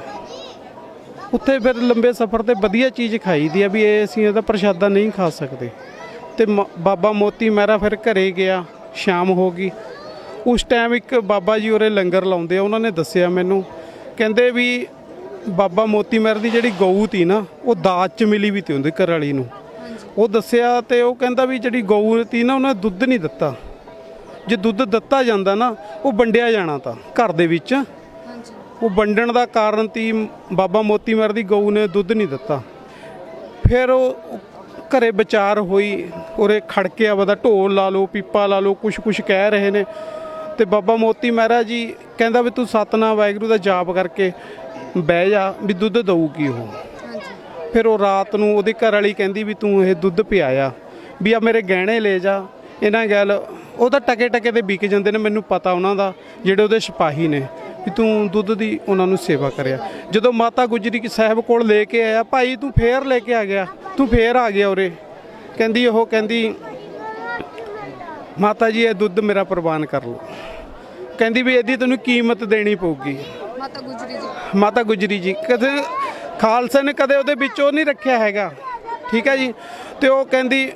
ਉੱਥੇ ਫਿਰ ਲੰਬੇ ਸਫ਼ਰ ਤੇ ਵਧੀਆ ਚੀਜ਼ ਖਾਈ ਦੀ ਆ ਵੀ ਇਹ ਅਸੀਂ ਇਹਦਾ ਪ੍ਰਸ਼ਾਦਾ ਨਹੀਂ ਖਾ ਸਕਦੇ। ਤੇ ਮ- ਬਾਬਾ ਮੋਤੀ ਮਹਿਰਾ ਫਿਰ ਘਰੇ ਗਿਆ, ਸ਼ਾਮ ਹੋ ਗਈ। ਉਸ ਟਾਈਮ ਇੱਕ ਬਾਬਾ ਜੀ ਉਰੇ ਲੰਗਰ ਲਾਉਂਦੇ ਆ, ਉਹਨਾਂ ਨੇ ਦੱਸਿਆ ਮੈਨੂੰ। ਕਹਿੰਦੇ ਵੀ ਬਾਬਾ ਮੋਤੀ ਮਹਿਰ ਦੀ ਜਿਹੜੀ ਗਊ ਤੀ ਨਾ, ਉਹ ਦਾਜ ਚ ਮਿਲੀ ਵੀ ਤੀ ਉਹਦੇ ਘਰ ਵਾਲੀ ਨੂੰ। ਉਹ ਦੱਸਿਆ ਤੇ ਉਹ ਕਹਿੰਦਾ ਵੀ ਜਿਹੜੀ ਗਊ ਤੀ ਨਾ, ਉਹਨੇ ਦੁੱਧ ਨਹੀਂ ਦਿੱਤਾ। ਜੇ ਦੁੱਧ ਦਿੱਤਾ ਜਾਂਦਾ ਨਾ, ਉਹ ਵੰਡਿਆ ਜਾਣਾ ਤਾਂ, ਘਰ ਦੇ ਵਿੱਚ। ਉਹ ਵੰਡਣ ਦਾ ਕਾਰਨ ਤੀ ਬਾਬਾ ਮੋਤੀ ਮਹਿਰ ਦੀ ਗਊ ਨੇ ਦੁੱਧ ਨਹੀਂ ਦਿੱਤਾ। ਫਿਰ ਉਹ ਘਰੇ ਵਿਚਾਰ ਹੋਈ, ਉਰੇ ਖੜਕੇ ਆਵਾ ਢੋਲ ਲਾ ਲਓ, ਪੀਪਾ ਲਾ ਲਓ, ਕੁਛ ਕੁਛ ਕਹਿ ਰਹੇ ਨੇ। ਤੇ ਬਾਬਾ ਮੋਤੀ ਮਹਿਰਾ ਜੀ ਕਹਿੰਦਾ ਵੀ ਤੂੰ ਸਤਨਾਮ ਵਾਹਿਗੁਰੂ ਦਾ ਜਾਪ ਕਰਕੇ ਬਹਿ ਜਾ ਵੀ ਦੁੱਧ ਦਊਗੀ ਉਹ। ਫਿਰ ਉਹ ਰਾਤ ਨੂੰ ਉਹਦੀ ਘਰ ਵਾਲੀ ਕਹਿੰਦੀ ਵੀ ਤੂੰ ਇਹ ਦੁੱਧ ਪਿਆਇਆ। ਵੀ ਆ ਮੇਰੇ ਗਹਿਣੇ ਲੈ ਜਾ। ਇਹਨਾਂ ਗੱਲ ਉਹ ਤਾਂ ਟਕੇ ਟਕੇ ਤੇ ਵਿਕ ਜਾਂਦੇ ਨੇ ਮੈਨੂੰ ਪਤਾ ਉਹਨਾਂ ਦਾ ਜਿਹੜੇ ਉਹਦੇ ਸਿਪਾਹੀ ਨੇ ਵੀ ਤੂੰ ਦੁੱਧ ਦੀ ਉਹਨਾਂ ਨੂੰ ਸੇਵਾ ਕਰਿਆ। ਜਦੋਂ ਮਾਤਾ ਗੁਜਰੀ ਕੀ ਸਾਹਿਬ ਕੋਲ ਲੈ ਕੇ ਆਇਆ ਭਾਈ ਤੂੰ ਫੇਰ ਲੈ ਕੇ ਆ ਗਿਆ ਤੂੰ ਫੇਰ ਆ ਗਿਆ ਉਰੇ। ਕਹਿੰਦੀ ਉਹ ਕਹਿੰਦੀ ਮਾਤਾ ਜੀ ਇਹ ਦੁੱਧ ਮੇਰਾ ਪ੍ਰਵਾਨ ਕਰ ਲਓ। ਕਹਿੰਦੀ ਵੀ ਇਹਦੀ ਤੈਨੂੰ ਕੀਮਤ ਦੇਣੀ ਪਊਗੀ। ਮਾਤਾ ਗੁਜਰੀ ਜੀ। ਮਾਤਾ ਗੁਜਰੀ ਜੀ। ਕਦੇ ਖਾਲਸੇ ਨੇ ਕਦੇ ਉਹਦੇ ਵਿੱਚੋਂ ਨਹੀਂ ਰੱਖਿਆ ਹੈਗਾ। ਠੀਕ ਹੈ ਜੀ? ਤੇ ਉਹ ਕਹਿੰਦੀ,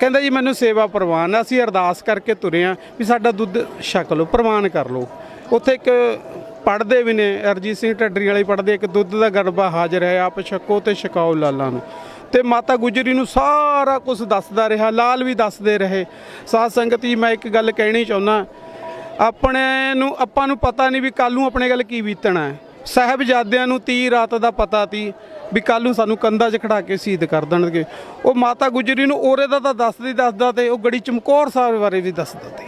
ਕਹਿੰਦਾ ਜੀ, ਮੈਨੂੰ ਸੇਵਾ ਪ੍ਰਵਾਨ ਅਸੀਂ ਅਰਦਾਸ ਕਰਕੇ ਤੁਰੇ ਆ ਵੀ ਸਾਡਾ ਦੁੱਧ ਛਕ ਲਓ, ਪ੍ਰਵਾਨ ਕਰ ਲਓ। ਉੱਥੇ ਇੱਕ ਪੜਦੇ ਵੀ ਨੇ, ਅਰਜੀਤ ਸਿੰਘ ਢੱਡਰੀ ਵਾਲੇ ਪੜਦੇ ਇੱਕ ਦੁੱਧ ਦਾ ਗੜਬਾ ਹਾਜ਼ਰ ਹੈ। ਆਪ ਛਕੋ ਤੇ ਛਕਾਓ ਲਾਲਾਂ ਨੂੰ। ਤੇ ਮਾਤਾ ਗੁਜਰੀ ਨੂੰ ਸਾਰਾ ਕੁਝ ਦੱਸਦਾ ਰਿਹਾ, ਲਾਲ ਵੀ ਦੱਸਦੇ ਰਹੇ। ਸਾਧ ਸੰਗਤ ਜੀ, ਮੈਂ ਇੱਕ ਗੱਲ ਕਹਿਣੀ ਚਾਹੁੰਦਾ ਆਪਣੇ ਨੂੰ, ਆਪਾਂ ਨੂੰ ਪਤਾ ਨਹੀਂ ਵੀ ਕੱਲ ਨੂੰ ਆਪਣੇ ਗੱਲ ਕੀ ਬੀਤਣਾ ਹੈ। ਸਾਹਿਬਜ਼ਾਦਿਆਂ ਨੂੰ 30 ਰਾਤ ਦਾ ਪਤਾ ਤੀ ਵੀ ਕੱਲ ਨੂੰ ਸਾਨੂੰ ਕੰਧਾਂ 'ਚ ਖੜਾ ਕੇ ਸ਼ਹੀਦ ਕਰ ਦੇਣਗੇ। ਉਹ ਮਾਤਾ ਗੁਜਰੀ ਨੂੰ ਔਰੇ ਦਾ ਤਾਂ ਦੱਸਦੀ, ਦੱਸਦਾ ਤੇ ਉਹ ਗੜੀ ਚਮਕੌਰ ਸਾਹਿਬ ਬਾਰੇ ਵੀ ਦੱਸਦਾ ਤੇ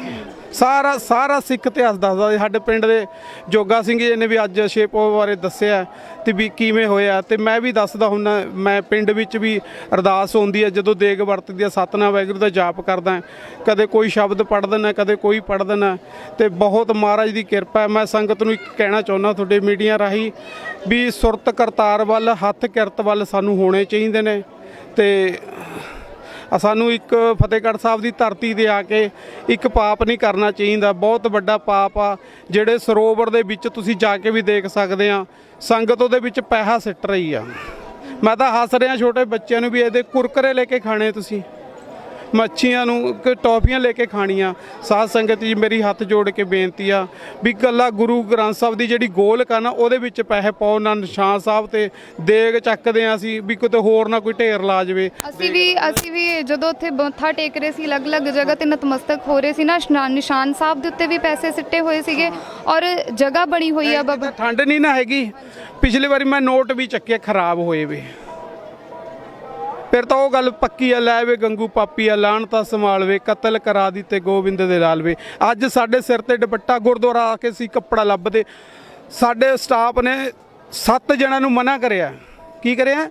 ਸਾਰਾ ਸਾਰਾ ਸਿੱਖ ਇਤਿਹਾਸ ਦੱਸਦਾ ਸੀ। ਸਾਡੇ ਪਿੰਡ ਦੇ ਜੋਗਾ ਸਿੰਘ ਜੀ ਨੇ ਵੀ ਅੱਜ ਸ਼ੇਪੋ ਬਾਰੇ ਦੱਸਿਆ ਤੇ ਵੀ ਕਿਵੇਂ ਹੋਇਆ ਤੇ ਮੈਂ ਵੀ ਦੱਸਦਾ ਹੁੰਦਾ ਮੈਂ ਪਿੰਡ ਵਿੱਚ ਵੀ ਅਰਦਾਸ ਹੁੰਦੀ ਹੈ, ਜਦੋਂ ਦੇਗ ਵਰਤਦੀ ਹੈ, ਸਤਨਾਮ ਵਾਹਿਗੁਰੂ ਦਾ ਜਾਪ ਕਰਦਾ ਕਦੇ ਕੋਈ ਸ਼ਬਦ ਪੜ੍ਹ ਦਿੰਦਾ ਕਦੇ ਕੋਈ ਪੜ੍ਹ ਦਿੰਦਾ ਤੇ ਬਹੁਤ ਮਹਾਰਾਜ ਦੀ ਕਿਰਪਾ ਹੈ ਮੈਂ ਸੰਗਤ ਨੂੰ ਇੱਕ ਕਹਿਣਾ ਚਾਹੁੰਦਾ ਤੁਹਾਡੇ ਮੀਡੀਆ ਰਾਹੀਂ ਵੀ ਸੁਰਤ ਕਰਤਾਰ ਵੱਲ, ਹੱਥ ਕਿਰਤ ਵੱਲ ਸਾਨੂੰ ਹੋਣੇ ਚਾਹੀਦੇ ਨੇ ਤੇ ਸਾਨੂੰ ਇੱਕ ਫਤਿਹਗੜ੍ਹ ਸਾਹਿਬ ਦੀ ਧਰਤੀ ਤੇ ਆ ਕੇ ਇੱਕ ਪਾਪ ਨਹੀਂ ਕਰਨਾ ਚਾਹੀਦਾ। ਬਹੁਤ ਵੱਡਾ ਪਾਪ ਆ, ਜਿਹੜੇ ਸਰੋਵਰ ਦੇ ਵਿੱਚ ਤੁਸੀਂ ਜਾ ਕੇ ਵੀ ਦੇਖ ਸਕਦੇ ਆ, ਸੰਗਤ ਉਹਦੇ ਵਿੱਚ ਪੈਸਾ ਸਿੱਟ ਰਹੀ ਆ। ਮੈਂ ਤਾਂ ਹੱਸ ਰਿਹਾ, ਛੋਟੇ ਬੱਚਿਆਂ ਨੂੰ ਵੀ ਇਹਦੇ ਕੁਰਕਰੇ ਲੈ ਕੇ ਖਾਣੇ ਤੁਸੀਂ। ਮੱਛੀਆਂ ਨੂੰ ਕਿ ਟੌਫੀਆਂ ਲੈ ਕੇ ਖਾਣੀਆਂ। ਸਾਧ ਸੰਗਤ ਜੀ ਮੇਰੀ ਹੱਥ ਜੋੜ ਕੇ ਬੇਨਤੀ ਆ ਵੀ ਕੱਲਾ ਗੁਰੂ ਗ੍ਰੰਥ ਸਾਹਿਬ ਦੀ ਜਿਹੜੀ ਗੋਲਕ ਆ ਨਾ ਉਹਦੇ ਵਿੱਚ ਪੈਸੇ ਪਾਓ। ਨਾ ਨਿਸ਼ਾਨ ਸਾਹਿਬ ਤੇ ਦੇਗ ਚੱਕਦੇ ਆ ਅਸੀਂ ਵੀ ਕਿਤੇ ਹੋਰ ਨਾ ਕੋਈ ਢੇਰ ਲਾ ਜਾਵੇ। ਅਸੀਂ ਵੀ ਅਸੀਂ ਵੀ ਜਦੋਂ ਉੱਥੇ ਮੱਥਾ ਟੇਕ ਰਹੇ ਸੀ ਅਲੱਗ-ਅਲੱਗ ਜਗ੍ਹਾ ਤੇ ਨਤਮਸਤਕ ਹੋ ਰਹੇ ਸੀ ਨਾ ਇਸ਼ਨਾਨ- ਨਿਸ਼ਾਨ ਸਾਹਿਬ ਦੇ ਉੱਤੇ ਵੀ ਪੈਸੇ ਸਿੱਟੇ ਹੋਏ ਸੀਗੇ ਔਰ ਜਗ੍ਹਾ ਬਣੀ ਹੋਈ ਆ ਬਾਬਾ। ਠੰਡ ਨਹੀਂ ਨਾ ਹੈਗੀ ਪਿਛਲੀ ਵਾਰੀ ਮੈਂ ਨੋਟ ਵੀ ਚੱਕੇ ਖਰਾਬ ਹੋਏ ਵੇ। ਫਿਰ ਤਾਂ ਉਹ ਗੱਲ ਪੱਕੀ ਆ, ਲੈ ਵੇ ਗੰਗੂ ਪਾਪੀ ਆ ਲਾਣ ਤਾਂ ਸੰਭਾਲਵੇ, ਕਤਲ ਕਰਾ ਦਿੱਤੇ ਗੋਬਿੰਦ ਦੇ ਲਾਲਵੇ ਅੱਜ ਸਾਡੇ ਸਿਰ ਤੇ ਦੁਪੱਟਾ, ਗੁਰਦੁਆਰਾ ਆ ਕੇ ਸੀ ਕੱਪੜਾ ਲੱਭਦੇ। ਸਾਡੇ ਸਟਾਫ ਨੇ ਸੱਤ ਜਣਾਂ ਨੂੰ ਮਨਾ ਕਰਿਆ। ਕੀ ਕਰਿਆ?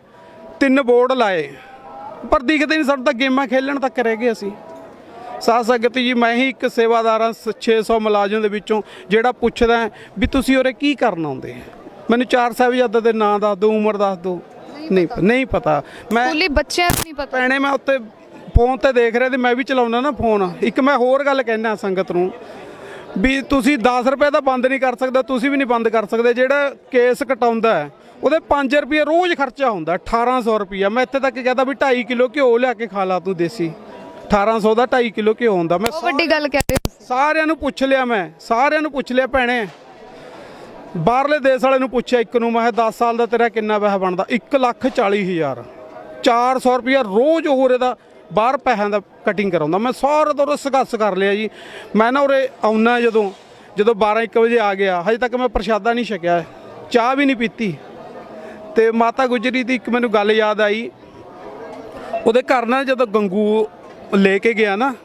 ਤਿੰਨ ਬੋਰਡ ਲਾਏ। ਪਰ ਦਿਖਦੇ ਨਹੀਂ ਸਾਨੂੰ ਤਾਂ ਗੇਮਾਂ ਖੇਲਣ ਤੱਕ ਰਹਿ ਗਏ ਅਸੀਂ। ਸਾਧ ਸੰਗਤ ਜੀ, ਮੈਂ ਹੀ ਇੱਕ ਸੇਵਾਦਾਰ ਹਾਂ ਸ- 600 ਮੁਲਾਜ਼ਮ ਦੇ ਵਿੱਚੋਂ ਜਿਹੜਾ ਪੁੱਛਦਾ ਵੀ ਤੁਸੀਂ ਉਰੇ ਕੀ ਕਰਨ ਆਉਂਦੇ? ਮੈਨੂੰ ਚਾਰ ਸਾਹਿਬਜ਼ਾਦੇ ਦੇ ਨਾਂ ਦੱਸ ਦਿਓ, ਉਮਰ ਦੱਸ ਦਿਓ। ਨਹੀਂ ਨਹੀਂ ਪਤਾ। ਮੈਂ ਸਕੂਲੀ ਬੱਚਿਆਂ ਨੂੰ ਨਹੀਂ ਪਤਾ। ਭੈਣੇ ਮੈਂ ਉੱਤੇ ਫੋਨ ਤੇ ਦੇਖ ਰਿਹਾ ਤੇ ਮੈਂ ਵੀ ਚਲਾਉਣਾ ਨਾ ਫੋਨ। ਇੱਕ ਮੈਂ ਹੋਰ ਗੱਲ ਕਹਿਣਾ ਸੰਗਤ ਨੂੰ ਵੀ ਤੁਸੀਂ 10 ਰੁਪਏ ਦਾ ਬੰਦ ਨਹੀਂ ਕਰ ਸਕਦੇ ਤੁਸੀਂ ਵੀ ਨਹੀਂ ਬੰਦ ਕਰ ਸਕਦੇ। ਜਿਹੜਾ ਕੇਸ ਕਟਾਉਂਦਾ ਹੈ ਉਹਦੇ 5 ਰੁਪਏ ਰੋਜ਼ ਖਰਚਾ ਹੁੰਦਾ 1800 ਰੁਪਿਆ ਮੈਂ ਇੱਥੇ ਤੱਕ ਕਹਦਾ ਵੀ 2.5 ਕਿਲੋ ਘਿਓ ਲਿਆ ਕੇ ਖਾ ਲਾ ਤੂੰ ਦੇਸੀ। 1800 ਦਾ 2.5 ਕਿਲੋ ਘਿਓ ਹੁੰਦਾ। ਮੈਂ ਬਹੁਤ ਵੱਡੀ ਗੱਲ ਕਹਿ ਰਹੇ ਹੋ। ਸਾਰਿਆਂ ਨੂੰ ਪੁੱਛ ਲਿਆ ਮੈਂ ਸਾਰਿਆਂ ਨੂੰ ਪੁੱਛ ਲਿਆ ਭੈਣੇ। ਬਾਹਰਲੇ ਦੇਸ਼ ਵਾਲੇ ਨੂੰ ਪੁੱਛਿਆ, ਇੱਕ ਨੂੰ ਮੈਂ ਕਿਹਾ 10 ਸਾਲ ਦਾ ਤੇਰਾ ਕਿੰਨਾ ਪੈਸਾ ਬਣਦਾ? 1 ਲੱਖ 40 ਹਜ਼ਾਰ। 400 ਰੁਪਇਆ ਰੋਜ਼ ਹੋਰ ਦਾ ਬਾਹਰ ਪੈਸਿਆਂ ਦਾ ਕਟਿੰਗ ਕਰਾਉਂਦਾ। ਮੈਂ ਸਾਰਾ ਤੋਂ ਸਗੱਸ ਕਰ ਲਿਆ ਜੀ। ਮੈਂ ਨਾ ਉਰੇ ਆਉਣਾ ਜਦੋਂ ਜਦੋਂ 12 1 ਵਜੇ ਆ ਗਿਆ। ਹਜੇ ਤੱਕ ਮੈਂ ਪ੍ਰਸ਼ਾਦਾ ਨਹੀਂ ਛਕਿਆ। ਚਾਹ ਵੀ ਨਹੀਂ ਪੀਤੀ। ਤੇ ਮਾਤਾ ਗੁਜਰੀ ਦੀ ਇੱਕ ਮੈਨੂੰ ਗੱਲ ਯਾਦ ਆਈ। ਉਹਦੇ ਘਰ ਨਾ ਜਦੋਂ ਗੰਗੂ ਲੈ ਕੇ ਗਿਆ ਨਾ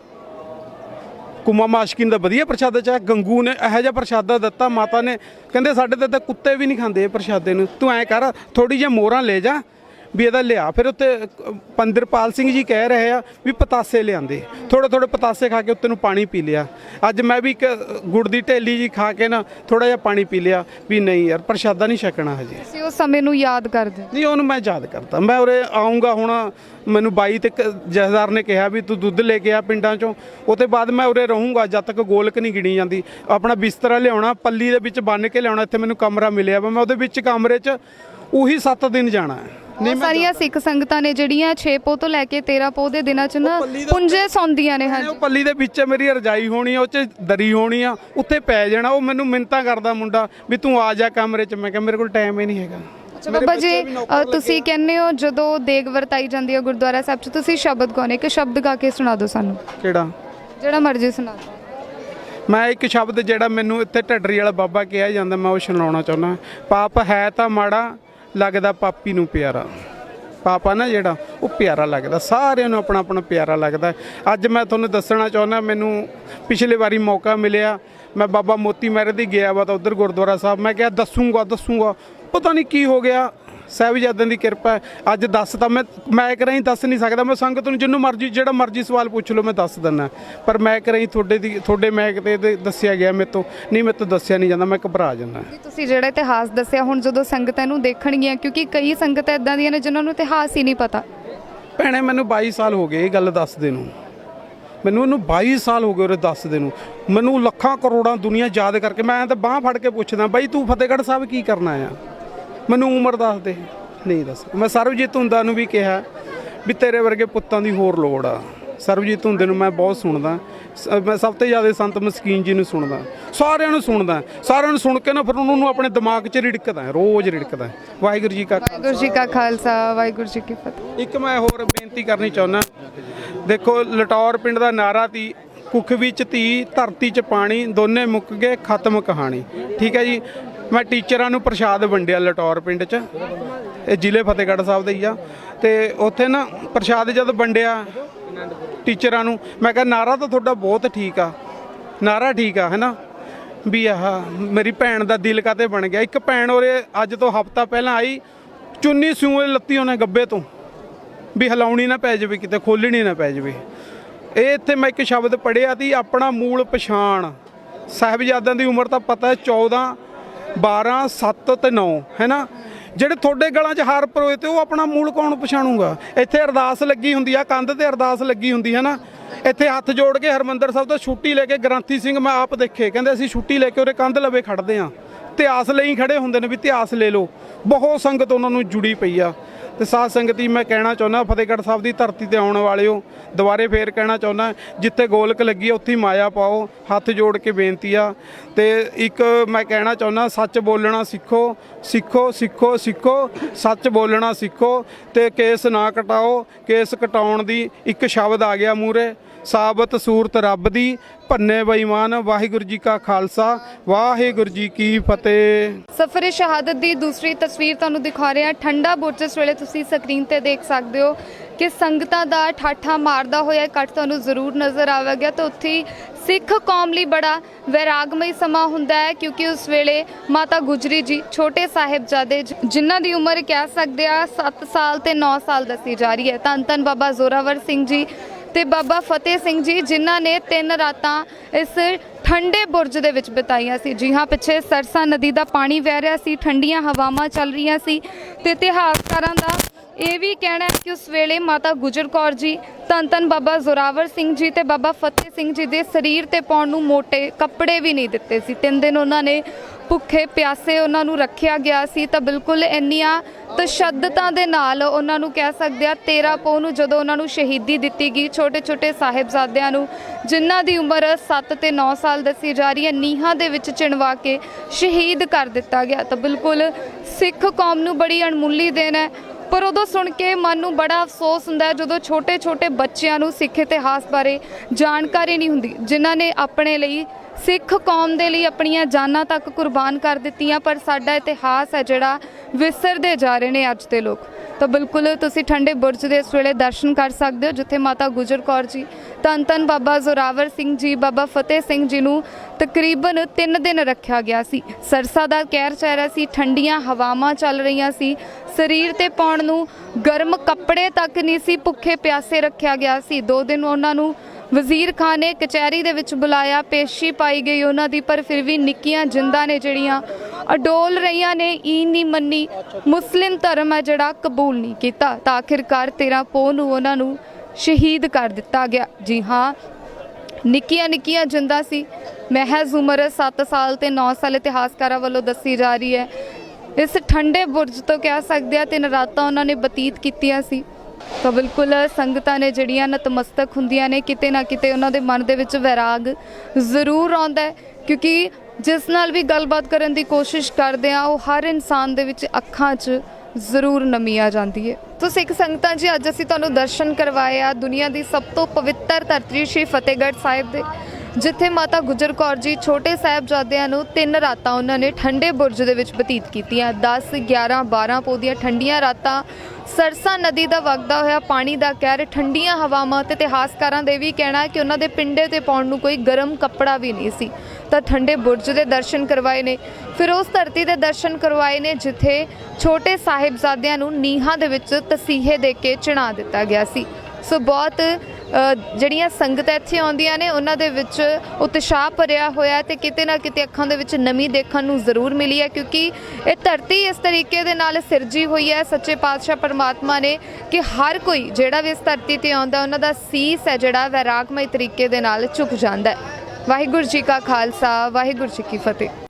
ਕੁਮਾ ਮਾਸ਼ਕਿਨ ਦਾ ਵਧੀਆ ਪ੍ਰਸ਼ਾਦਾ ਚਾਹ, ਗੰਗੂ ਨੇ ਇਹੋ ਜਿਹਾ ਪ੍ਰਸ਼ਾਦਾ ਦਿੱਤਾ, ਮਾਤਾ ਨੇ। ਕਹਿੰਦੇ ਸਾਡੇ ਤੇ ਤਾਂ ਕੁੱਤੇ ਵੀ ਨਹੀਂ ਖਾਂਦੇ ਇਹ ਪ੍ਰਸ਼ਾਦੇ ਨੂੰ। ਤੂੰ ਐ ਕਰ ਥੋੜੀ ਜਿਹੀ ਮੋਹਰਾਂ ਲੈ ਜਾ ਵੀ ਇਹਦਾ ਲਿਆ। ਫਿਰ ਉੱਤੇ ਪੰਦਰਪਾਲ ਸਿੰਘ ਜੀ ਕਹਿ ਰਹੇ ਆ ਵੀ ਪਤਾਸੇ ਲਿਆਂਦੇ। ਥੋੜੇ ਥੋੜੇ ਪਤਾਸੇ ਖਾ ਕੇ ਉੱਤੇ ਨੂੰ ਪਾਣੀ ਪੀ ਲਿਆ। ਅੱਜ ਮੈਂ ਵੀ ਇੱਕ ਗੁੜ ਦੀ ਢੇਲੀ ਜੀ ਖਾ ਕੇ ਨਾ ਥੋੜਾ ਜਿਹਾ ਪਾਣੀ ਪੀ ਲਿਆ ਵੀ ਨਹੀਂ ਯਾਰ ਪ੍ਰਸ਼ਾਦਾ ਨਹੀਂ ਛਕਣਾ ਹਜੇ। ਤੁਸੀਂ ਉਸ ਸਮੇਂ ਨੂੰ ਯਾਦ ਕਰਦੇ। ਨਹੀਂ ਉਹਨੂੰ ਮੈਂ ਯਾਦ ਕਰਦਾ। ਮੈਂ ਉਰੇ ਆਉਂਗਾ ਹੁਣ ਮੈਨੂੰ ਬਾਈ ਤੇ ਕ- ਜਥੇਦਾਰ ਨੇ ਕਿਹਾ ਵੀ ਤੂੰ ਦੁੱਧ ਲੈ ਕੇ ਆ ਪਿੰਡਾਂ ਚੋਂ। ਉਹ ਤੋਂ ਬਾਅਦ ਮੈਂ ਉਰੇ ਰਹੂੰਗਾ ਜਦ ਤੱਕ ਗੋਲਕ ਨਹੀਂ ਗਿਣੀ ਜਾਂਦੀ। ਆਪਣਾ ਬਿਸਤਰਾ ਲਿਆਉਣਾ ਪੱਲੀ ਦੇ ਵਿੱਚ ਬੰਨ ਕੇ ਲਿਆਉਣਾ ਇੱਥੇ ਮੈਨੂੰ ਕਮਰਾ ਮਿਲਿਆ ਵਾ। ਮੈਂ ਉਹਦੇ ਵਿੱਚ ਕਮਰੇ 'ਚ ਉਹੀ 7 ਦਿਨ ਜਾਣਾ ਹੈ। ਬਹੁਤ ਸਾਰੀਆਂ ਸਿੱਖ ਸੰਗਤਾਂ ਨੇ ਜਿਹੜੀਆਂ 6 ਪੋ ਤੋਂ ਲੈ ਕੇ 13 ਪੋ ਦੇ ਦਿਨਾਂ 'ਚ ਨਾ ਪੁੰਜੇ ਸੌਂਦੀਆਂ ਨੇ ਉਹ ਹਾਂਜੀ। ਪੱਲੀ ਦੇ ਵਿੱਚ ਮੇਰੀ ਰਜਾਈ ਹੋਣੀ ਆ ਉਹ 'ਚ ਦਰੀ ਹੋਣੀ ਆ ਉੱਥੇ ਪੈ ਜਾਣਾ ਉਹ ਮੈਨੂੰ ਮਿੰਤਾ ਕਰਦਾ ਮੁੰਡਾ ਵੀ ਤੂੰ ਆ ਜਾ ਕਮਰੇ 'ਚ। ਮੈਂ ਕਿਹਾ ਮੇਰੇ ਕੋਲ ਟਾਈਮ ਹੀ ਨਹੀਂ ਹੈਗਾ। ਅੱਛਾ ਬਾਬਾ ਜੀ ਤੁਸੀਂ ਕਹਿੰਦੇ ਹੋ ਜਦੋਂ ਦੇਗ ਵਰਤਾਈ ਜਾਂਦੀ ਹੈ ਗੁਰਦੁਆਰਾ ਸਾਹਿਬ 'ਚ ਤੁਸੀਂ ਸ਼ਬਦ ਗਾਉਣੇ ਕਿ ਸ਼ਬਦ ਗਾ ਕੇ ਸੁਣਾ ਦਿਓ ਸਾਨੂੰ। ਕਿਹੜਾ? ਜਿਹੜਾ ਮਰਜ਼ੀ ਸੁਣਾ ਦਿਓ। ਮੈਂ ਇੱਕ ਸ਼ਬਦ ਜਿਹੜਾ ਮੈਨੂੰ ਇੱਥੇ ਢੱਡਰੀ ਵਾਲਾ ਬਾਬਾ ਕਿਹਾ ਜਾਂਦਾ ਮੈਂ ਉਹ ਸੁਣਾਉਣਾ ਚਾਹੁੰਦਾ। ਪਾਪ ਹੈ ਤਾਂ ਮਾੜਾ ਲੱਗਦਾ ਪਾਪੀ ਨੂੰ ਪਿਆਰਾ। ਪਾਪਾ ਨਾ ਜਿਹੜਾ, ਉਹ ਪਿਆਰਾ ਲੱਗਦਾ। ਸਾਰਿਆਂ ਨੂੰ ਆਪਣਾ ਆਪਣਾ ਪਿਆਰਾ ਲੱਗਦਾ। ਅੱਜ ਮੈਂ ਤੁਹਾਨੂੰ ਦੱਸਣਾ ਚਾਹੁੰਦਾ, ਮੈਨੂੰ ਪਿਛਲੇ ਵਾਰੀ ਮੌਕਾ ਮਿਲਿਆ। ਮੈਂ ਬਾਬਾ ਮੋਤੀ ਮਹਿਰੇ ਦੀ ਗਿਆ ਵਾ ਤਾਂ ਉਧਰ ਗੁਰਦੁਆਰਾ ਸਾਹਿਬ। ਮੈਂ ਕਿਹਾ, ਦੱਸੂਗਾ ਦੱਸੂਗਾ। ਪਤਾ ਨਹੀਂ ਕੀ ਹੋ ਗਿਆ। ਸਾਹਿਬਜ਼ਾਦਿਆਂ ਦੀ ਕਿਰਪਾ। ਅੱਜ ਦੱਸ ਤਾਂ ਮੈਂ ਮੈਂ ਕਰਾਂ ਹੀ ਦੱਸ ਨਹੀਂ ਸਕਦਾ। ਮੈਂ ਸੰਗਤ ਨੂੰ ਜਿੰਨੂੰ ਮਰਜ਼ੀ ਜਿਹੜਾ ਮਰਜ਼ੀ ਸਵਾਲ ਪੁੱਛ ਲਓ ਮੈਂ ਦੱਸ ਦਿੰਦਾ। ਪਰ ਮੈਂ ਕਰਾਂ ਹੀ ਤੁਹਾਡੇ ਦੀ ਤੁਹਾਡੇ ਮੈਂ ਕਿਤੇ ਤੇ ਦੱਸਿਆ ਗਿਆ ਮੇਰੇ ਤੋਂ। ਨਹੀਂ ਮੇਰੇ ਤੋਂ ਦੱਸਿਆ ਨਹੀਂ ਜਾਂਦਾ। ਮੈਂ ਘਬਰਾ ਜਾਂਦਾ। ਤੁਸੀਂ ਜਿਹੜਾ ਇਤਿਹਾਸ ਦੱਸਿਆ ਹੁਣ ਜਦੋਂ ਸੰਗਤਾਂ ਨੂੰ ਦੇਖਣਗੀਆਂ ਕਿਉਂਕਿ ਕਈ ਸੰਗਤਾਂ ਇਦਾਂ ਦੀਆਂ ਨੇ ਜਿਨ੍ਹਾਂ ਨੂੰ ਇਤਿਹਾਸ ਹੀ ਨਹੀਂ ਪਤਾ। ਭੈਣੇ ਮੈਨੂੰ 22 ਸਾਲ ਹੋ ਗਏ ਇਹ ਗੱਲ ਦੱਸਦੇ ਨੂੰ। ਮੈਨੂੰ ਇਹਨੂੰ 22 ਸਾਲ ਹੋ ਗਏ ਉਰੇ ਦੱਸਦੇ ਨੂੰ। ਮੈਨੂੰ ਲੱਖਾਂ ਕਰੋੜਾਂ ਦੁਨੀਆ ਯਾਦ ਕਰਕੇ ਮੈਂ ਤਾਂ ਬਾਹ ਫੜ ਕੇ ਪੁੱਛਦਾ ਬਾਈ ਤੂੰ ਫਤਿਹਗੜ੍ਹ ਸਾਹਿਬ ਕੀ ਕਰਨਾ ਆ ਮੈਨੂੰ ਉਮਰ ਦੱਸ ਦੇ ਨਹੀਂ ਦੱਸ। ਮੈਂ ਸਰਬਜੀਤ ਹੁੰਦਾ ਨੂੰ ਵੀ ਕਿਹਾ ਵੀ ਤੇਰੇ ਵਰਗੇ ਪੁੱਤਾਂ ਦੀ ਹੋਰ ਲੋੜ ਆ। ਸਰਬਜੀਤ ਹੁੰਦੇ ਨੂੰ ਮੈਂ ਬਹੁਤ ਸੁਣਦਾ। ਸ- ਮੈਂ ਸਭ ਤੋਂ ਜ਼ਿਆਦਾ ਸੰਤ ਮਸਕੀਨ ਜੀ ਨੂੰ ਸੁਣਦਾ। ਸਾਰਿਆਂ ਨੂੰ ਸੁਣਦਾ। ਸਾਰਿਆਂ ਨੂੰ ਸੁਣ ਕੇ ਨਾ ਫਿਰ ਉਹਨਾਂ ਨੂੰ ਆਪਣੇ ਦਿਮਾਗ 'ਚ ਰਿੜਕਦਾ ਰੋਜ਼ ਰਿੜਕਦਾ ਵਾਹਿਗੁਰੂ ਜੀ ਕਾ ਖਾਲਸਾ। ਵਾਹਿਗੁਰੂ ਜੀ ਕਾ ਖਾਲਸਾ ਵਾਹਿਗੁਰੂ ਜੀ ਕੀ ਫਤਿਹ। ਇੱਕ ਮੈਂ ਹੋਰ ਬੇਨਤੀ ਕਰਨੀ ਚਾਹੁੰਦਾ। ਦੇਖੋ ਲਟੌਰ ਪਿੰਡ ਦਾ ਨਾਰਾ ਤੀ ਕੁੱਖ ਵਿੱਚ ਧੀ ਧਰਤੀ 'ਚ ਪਾਣੀ ਦੋਨੇ ਮੁੱਕ ਗਏ ਖਤਮ ਕਹਾਣੀ। ਠੀਕ ਹੈ ਜੀ? ਮੈਂ ਟੀਚਰਾਂ ਨੂੰ ਪ੍ਰਸ਼ਾਦ ਵੰਡਿਆ ਲਟੌਰ ਪਿੰਡ 'ਚ। ਇਹ ਜ਼ਿਲ੍ਹੇ ਫਤਿਹਗੜ੍ਹ ਸਾਹਿਬ ਦਾ ਹੀ ਆ। ਤੇ ਉੱਥੇ ਨਾ ਪ੍ਰਸ਼ਾਦ ਜਦ ਵੰਡਿਆ ਟੀਚਰਾਂ ਨੂੰ, ਮੈਂ ਕਿਹਾ, ਨਾਰਾ ਤਾਂ ਤੁਹਾਡਾ ਬਹੁਤ ਠੀਕ ਆ। ਨਾਰਾ ਠੀਕ ਆ, ਹੈਨਾ? ਵੀ ਆਹ, ਮੇਰੀ ਭੈਣ ਦਾ ਦਿਲ ਕਾਤੇ ਬਣ ਗਿਆ। ਇੱਕ ਭੈਣ ਉਹਰੇ ਅੱਜ ਤੋਂ ਹਫਤਾ ਪਹਿਲਾਂ ਆਈ, ਚੁੰਨੀ ਸੂਏ ਲੱਤੀ ਉਹਨੇ ਗੱਬੇ ਤੋਂ। ਵੀ ਹਿਲਾਉਣੀ ਨਾ ਪੈ ਜਾਵੇ ਕਿਤੇ ਖੋਲਣੀ ਨਾ ਪੈ ਜਾਵੇ। ਇਹ ਇੱਥੇ ਮੈਂ ਇੱਕ ਸ਼ਬਦ ਪੜਿਆ ਸੀ, ਆਪਣਾ ਮੂਲ ਪਛਾਣ। ਸਾਹਿਬਜ਼ਾਦਿਆਂ ਦੀ ਉਮਰ ਤਾਂ ਪਤਾ ਹੈ 14 12 7 ਤੇ 9 ਹੈ ਨਾ? ਜਿਹੜੇ ਤੁਹਾਡੇ ਗਲਾਂ 'ਚ ਹਾਰ ਪਰੋਏ ਤੇ ਉਹ ਆਪਣਾ ਮੂਲ ਕੌਣ ਪਛਾਣੂਗਾ? ਇੱਥੇ ਅਰਦਾਸ ਲੱਗੀ ਹੁੰਦੀ ਆ, ਕੰਧ ਤੇ ਅਰਦਾਸ ਲੱਗੀ ਹੁੰਦੀ, ਹੈ ਨਾ? ਇੱਥੇ ਹੱਥ ਜੋੜ ਕੇ ਹਰਮੰਦਰ ਸਾਹਿਬ ਤੋਂ ਛੁੱਟੀ ਲੈ ਕੇ ਗ੍ਰੰਥੀ ਸਿੰਘ ਮੈਂ ਆਪ ਦੇਖੇ, ਕਹਿੰਦੇ ਅਸੀਂ ਛੁੱਟੀ ਲੈ ਕੇ ਉਹਦੇ ਕੰਧ ਲਵੇ ਖੜਦੇ ਆ। ਇਤਿਹਾਸ ਲਈ ਖੜੇ ਹੁੰਦੇ ਨੇ ਵੀ ਇਤਿਹਾਸ ਲੈ ਲਓ। ਬਹੁਤ ਸੰਗਤ ਉਹਨਾਂ ਨੂੰ ਜੁੜੀ ਪਈ ਆ। ਤੇ ਸਾਧ ਸੰਗਤੀ ਮੈਂ ਕਹਿਣਾ ਚਾਹੁੰਦਾ ਫਤਿਹਗੜ੍ਹ ਸਾਹਿਬ ਦੀ ਧਰਤੀ ਤੇ ਆਉਣ ਵਾਲਿਓ ਦੁਬਾਰੇ ਫੇਰ ਕਹਿਣਾ ਚਾਹੁੰਦਾ ਜਿੱਥੇ ਗੋਲਕ ਲੱਗੀ ਹੈ, ਉੱਥੇ ਮਾਇਆ ਪਾਓ ਹੱਥ ਜੋੜ ਕੇ ਬੇਨਤੀ ਆ। ਤੇ ਇੱਕ ਮੈਂ ਕਹਿਣਾ ਚਾਹੁੰਦਾ ਸੱਚ ਬੋਲਣਾ ਸਿੱਖੋ ਸਿੱਖੋ ਸਿੱਖੋ ਸਿੱਖੋ ਸੱਚ ਬੋਲਣਾ ਸਿੱਖੋ ਤੇ ਕੇਸ ਨਾ ਕਟਾਓ ਕੇਸ ਕਟਾਉਣ ਦੀ ਇੱਕ ਸ਼ਬਦ ਆ ਗਿਆ ਮੂਰੇ ਸਾਬਤ ਸੂਰਤ ਰੱਬ ਦੀ ਭੰਨੇ ਬੇਈਮਾਨ, ਵਾਹਿਗੁਰੂ ਜੀ ਕਾ ਖਾਲਸਾ, ਵਾਹਿਗੁਰੂ ਜੀ ਕੀ ਫਤਿਹ। ਸਫਰ ਸ਼ਹਾਦਤ ਦੀ ਦੂਸਰੀ ਤਸਵੀਰ ਤੁਹਾਨੂੰ ਦਿਖਾ ਰਹੇ ਹਾਂ। ਠੰਡਾ ਬੁਰਜ ਇਸ ਵੇਲੇ ਤੁਸੀਂ ਸਕਰੀਨ ਤੇ ਦੇਖ ਸਕਦੇ ਹੋ ਕਿ ਸੰਗਤਾਂ ਦਾ ਠਾਠਾ ਮਾਰਦਾ ਹੋਇਆ ਇਕੱਠ ਤੁਹਾਨੂੰ ਜ਼ਰੂਰ ਨਜ਼ਰ ਆਵੇਗਾ। ਤੇ ਉੱਥੇ ਸਿੱਖ ਕੌਮ ਲਈ ਬੜਾ ਵੈਰਾਗਮਈ ਸਮਾਂ ਹੁੰਦਾ ਹੈ ਕਿਉਂਕਿ ਉਸ ਵੇਲੇ ਮਾਤਾ ਗੁਜਰੀ ਜੀ, ਛੋਟੇ ਸਾਹਿਬਜ਼ਾਦੇ ਜਿਨ੍ਹਾਂ ਦੀ ਉਮਰ ਕਹਿ ਸਕਦੇ ਆ 7 ਸਾਲ ਤੇ 9 ਸਾਲ ਦੱਸੀ ਜਾ ਰਹੀ ਹੈ। ਧੰਨ ਧੰਨ ਬਾਬਾ ਜ਼ੋਰਾਵਰ ਸਿੰਘ ਜੀ ਤੇ ਬਾਬਾ ਫਤਿਹ ਸਿੰਘ ਜੀ, ਜਿਨ੍ਹਾਂ ਨੇ ਤਿੰਨ ਰਾਤਾਂ ਇਸ ਠੰਡੇ ਬੁਰਜ ਦੇ ਵਿੱਚ ਬਿਤਾਈਆਂ ਸੀ। ਜੀ ਹਾਂ, ਪਿੱਛੇ ਸਰਸਾ ਨਦੀ ਦਾ ਪਾਣੀ ਵਹਿ ਰਿਹਾ ਸੀ, ਠੰਡੀਆਂ ਹਵਾਵਾਂ ਚੱਲ ਰਹੀਆਂ ਸੀ ਤੇ ਇਤਿਹਾਸਕਾਰਾਂ ਦਾ ਇਹ ਵੀ ਕਹਿਣਾ ਹੈ ਕਿ ਉਸ ਵੇਲੇ ਮਾਤਾ ਗੁਜਰ ਕੌਰ ਜੀ, ਧੰਨ ਧੰਨ ਬਾਬਾ ਜ਼ੋਰਾਵਰ ਸਿੰਘ ਜੀ ਤੇ ਬਾਬਾ ਫਤਿਹ ਸਿੰਘ ਜੀ ਦੇ ਸਰੀਰ ਤੇ ਪਾਉਣ ਨੂੰ ਮੋٹے ਕੱਪੜੇ ਵੀ ਨਹੀਂ ਦਿੱਤੇ ਸੀ। ਤਿੰਨ ਦਿਨ ਉਹਨਾਂ ਨੇ ਭੁੱਖੇ ਪਿਆਸੇ ਉਹਨਾਂ ਨੂੰ ਰੱਖਿਆ ਗਿਆ ਸੀ ਤਾਂ ਬਿਲਕੁਲ ਇੰਨੀਆਂ ਤਸ਼ੱਦਦਾਂ ਦੇ ਨਾਲ ਉਹਨਾਂ ਨੂੰ ਕਹਿ ਸਕਦੇ ਆ 13 ਪੋ ਨੂੰ ਜਦੋਂ ਉਹਨਾਂ ਨੂੰ ਸ਼ਹੀਦੀ ਦਿੱਤੀ ਗਈ ਛੋਟੇ ਛੋਟੇ ਸਾਹਿਬਜ਼ਾਦਿਆਂ ਨੂੰ, ਜਿਨ੍ਹਾਂ ਦੀ ਉਮਰ 7 ਤੇ 9 ਸਾਲ ਦੱਸੀ ਜਾ ਰਹੀ ਹੈ, ਨੀਹਾਂ ਦੇ ਵਿੱਚ ਚਿਣਵਾ ਕੇ ਸ਼ਹੀਦ ਕਰ ਦਿੱਤਾ ਗਿਆ। ਤਾਂ ਬਿਲਕੁਲ ਸਿੱਖ ਕੌਮ ਨੂੰ ਬੜੀ ਅਣਮੁੱਲੀ ਦੇਣ ਹੈ। ਪਰ ਉਦੋਂ ਸੁਣ ਕੇ ਮਨ ਨੂੰ ਬੜਾ ਅਫਸੋਸ ਹੁੰਦਾ ਹੈ, ਜਦੋਂ ਛੋਟੇ-ਛੋਟੇ ਬੱਚਿਆਂ ਨੂੰ ਸਿੱਖ ਇਤਿਹਾਸ ਬਾਰੇ ਜਾਣਕਾਰੀ ਨਹੀਂ ਹੁੰਦੀ, ਜਿਨ੍ਹਾਂ ਨੇ ਆਪਣੇ ਲਈ ਸਿੱਖ ਕੌਮ ਦੇ ਲਈ ਆਪਣੀਆਂ ਜਾਨਾਂ ਤੱਕ ਕੁਰਬਾਨ ਕਰ ਦਿੱਤੀਆਂ, ਪਰ ਸਾਡਾ ਇਤਿਹਾਸ ਹੈ ਜਿਹੜਾ ਵਿਸਰਦੇ ਜਾ ਰਹੇ ਨੇ ਅੱਜ ਦੇ ਲੋਕ। ਤਾਂ ਬਿਲਕੁਲ ਤੁਸੀਂ ਠੰਡੇ ਬੁਰਜ ਦੇ ਇਸ ਵੇਲੇ ਦਰਸ਼ਨ ਕਰ ਸਕਦੇ ਹੋ, ਜਿੱਥੇ ਮਾਤਾ ਗੁਜਰ ਕੌਰ ਜੀ, ਧੰਨ ਧੰਨ ਬਾਬਾ ਜ਼ੋਰਾਵਰ ਸਿੰਘ ਜੀ, ਬਾਬਾ ਫਤਿਹ ਸਿੰਘ ਜੀ ਨੂੰ ਤਕਰੀਬਨ 3 ਦਿਨ ਰੱਖਿਆ ਗਿਆ ਸੀ। ਸਰਸਾ ਦਾ ਕਹਿਰ ਚਿਹਰਾ ਸੀ, ਠੰਡੀਆਂ ਹਵਾਵਾਂ ਚੱਲ ਰਹੀਆਂ ਸੀ। ਸਰੀਰ ਤੇ ਪਾਉਣ ਨੂੰ ਗਰਮ ਕੱਪੜੇ ਤੱਕ ਨਹੀਂ ਸੀ, ਭੁੱਖੇ ਪਿਆਸੇ ਰੱਖਿਆ ਗਿਆ ਸੀ। ਦੋ ਦਿਨ ਉਹਨਾਂ ਨੂੰ ਵਜ਼ੀਰ ਖਾਨ ਨੇ ਕਚਹਿਰੀ ਦੇ ਵਿੱਚ ਬੁਲਾਇਆ, ਪੇਸ਼ੀ ਪਾਈ ਗਈ ਉਹਨਾਂ ਦੀ, ਪਰ ਫਿਰ ਵੀ ਨਿੱਕੀਆਂ ਜਿੰਦਾਂ ਨੇ ਜਿਹੜੀਆਂ ਅਡੋਲ ਰਹੀਆਂ ਨੇ ਈਨ ਨਹੀਂ ਮੰਨੀ। ਮੁਸਲਿਮ ਧਰਮ ਹੈ ਜਿਹੜਾ ਕਬੂਲ ਨਹੀਂ ਕੀਤਾ। ਤਾਂ ਆਖਿਰਕਾਰ 13 ਪੋਹ ਨੂੰ ਉਹਨਾਂ ਨੂੰ ਸ਼ਹੀਦ ਕਰ ਦਿੱਤਾ ਗਿਆ। ਜੀ ਹਾਂ, ਨਿੱਕੀਆਂ ਨਿੱਕੀਆਂ ਜਿੰਦਾ ਸੀ। ਮਹਿਜ਼ ਉਮਰ 7 ਸਾਲ ਤੇ 9 ਸਾਲ ਇਤਿਹਾਸਕਾਰਾਂ ਵੱਲੋਂ ਦੱਸੀ ਜਾ ਰਹੀ ਹੈ। ਇਸ ਠੰਡੇ ਬੁਰਜ ਤੋਂ ਕਹਿ ਸਕਦੇ ਆ ਤਿੰਨ ਰਾਤਾਂ ਉਹਨਾਂ ਨੇ ਬਤੀਤ ਕੀਤੀਆਂ ਸੀ। ਤਾਂ ਬਿਲਕੁਲ ਸੰਗਤਾਂ ਨੇ ਜਿਹੜੀਆਂ ਨਤਮਸਤਕ ਹੁੰਦੀਆਂ ਨੇ, ਕਿਤੇ ਨਾ ਕਿਤੇ ਉਹਨਾਂ ਦੇ ਮਨ ਦੇ ਵਿੱਚ ਵੈਰਾਗ ਜ਼ਰੂਰ ਆਉਂਦਾ ਹੈ, ਕਿਉਂਕਿ ਜਿਸ ਨਾਲ ਵੀ ਗੱਲਬਾਤ ਕਰਨ ਦੀ ਕੋਸ਼ਿਸ਼ ਕਰਦੇ ਆ ਉਹ ਹਰ ਇਨਸਾਨ ਦੇ ਵਿੱਚ ਅੱਖਾਂ 'ਚ ਜ਼ਰੂਰ ਨਮੀ ਆ ਜਾਂਦੀ ਹੈ। ਤੋ ਸਿੱਖ ਸੰਗਤਾਂ ਜੀ, ਅੱਜ ਅਸੀਂ ਤੁਹਾਨੂੰ ਦਰਸ਼ਨ ਕਰਵਾਏ ਆ, ਦੁਨੀਆ ਦੀ ਸਭ ਤੋਂ ਪਵਿੱਤਰ ਧਰਤੀ ਸ਼੍ਰੀ ਫਤਿਹਗੜ੍ਹ ਸਾਹਿਬ ਦੇ। ਜਿੱਥੇ ਮਾਤਾ ਗੁਜਰ ਕੌਰ ਜੀ ਛੋਟੇ ਸਾਹਿਬਜ਼ਾਦਿਆਂ ਨੂੰ ਤਿੰਨ ਰਾਤਾਂ ਉਹਨਾਂ ਨੇ ਠੰਡੇ ਬੁਰਜ ਦੇ ਵਿੱਚ ਬਤੀਤ ਕੀਤੀਆਂ। 10 11 12 ਪੋ ਦੀਆਂ ਠੰਡੀਆਂ ਰਾਤਾਂ ਸਰਸਾ ਨਦੀ ਦਾ ਵਗਦਾ ਹੋਇਆ ਪਾਣੀ ਦਾ ਕਹਿਰ ਠੰਡੀਆਂ ਹਵਾਵਾਂ ਤੇ ਇਤਿਹਾਸਕਾਰਾਂ ਦੇ ਵੀ ਕਹਿਣਾ ਹੈ ਕਿ ਉਹਨਾਂ ਦੇ ਪਿੰਡੇ ਤੇ ਪਾਉਣ ਨੂੰ ਕੋਈ ਗਰਮ ਕੱਪੜਾ ਵੀ ਨਹੀਂ ਸੀ। ਤਾਂ ਠੰਡੇ ਬੁਰਜ ਦੇ ਦਰਸ਼ਨ ਕਰਵਾਏ ਨੇ। ਫਿਰ ਉਸ ਧਰਤੀ ਦੇ ਦਰਸ਼ਨ ਕਰਵਾਏ ਨੇ ਜਿੱਥੇ ਛੋਟੇ ਸਾਹਿਬਜ਼ਾਦਿਆਂ ਨੂੰ ਨੀਹਾਂ ਦੇ ਵਿੱਚ ਤਸੀਹੇ ਦੇ ਕੇ ਚਿਣਾ ਦਿੱਤਾ ਗਿਆ ਸੀ। ਸੋ ਬਹੁਤ ਜਿਹੜੀਆਂ ਸੰਗਤਾਂ ਇੱਥੇ ਆਉਂਦੀਆਂ ਨੇ, ਉਹਨਾਂ ਦੇ ਵਿੱਚ ਉਤਸ਼ਾਹ ਭਰਿਆ ਹੋਇਆ ਹੈ ਤੇ ਕਿਤੇ ਨਾ ਕਿਤੇ ਅੱਖਾਂ ਦੇ ਵਿੱਚ ਨਮੀ ਦੇਖਣ ਨੂੰ ਜ਼ਰੂਰ ਮਿਲੀ ਹੈ, ਕਿਉਂਕਿ ਇਹ ਧਰਤੀ ਇਸ ਤਰੀਕੇ ਦੇ ਨਾਲ ਸਿਰਜੀ ਹੋਈ ਹੈ, ਸੱਚੇ ਪਾਤਸ਼ਾਹ ਪਰਮਾਤਮਾ ਨੇ ਕਿ ਹਰ ਕੋਈ ਜਿਹੜਾ ਵੀ ਇਸ ਧਰਤੀ ਤੇ ਆਉਂਦਾ, ਉਹਨਾਂ ਦਾ ਸੀਸ ਹੈ ਜਿਹੜਾ, ਵੈਰਾਗਮਈ ਤਰੀਕੇ ਦੇ ਨਾਲ ਝੁਕ ਜਾਂਦਾ ਹੈ। ਵਾਹਿਗੁਰੂ ਜੀ ਕਾ ਖਾਲਸਾ, ਵਾਹਿਗੁਰੂ ਜੀ ਕੀ ਫਤਿਹ।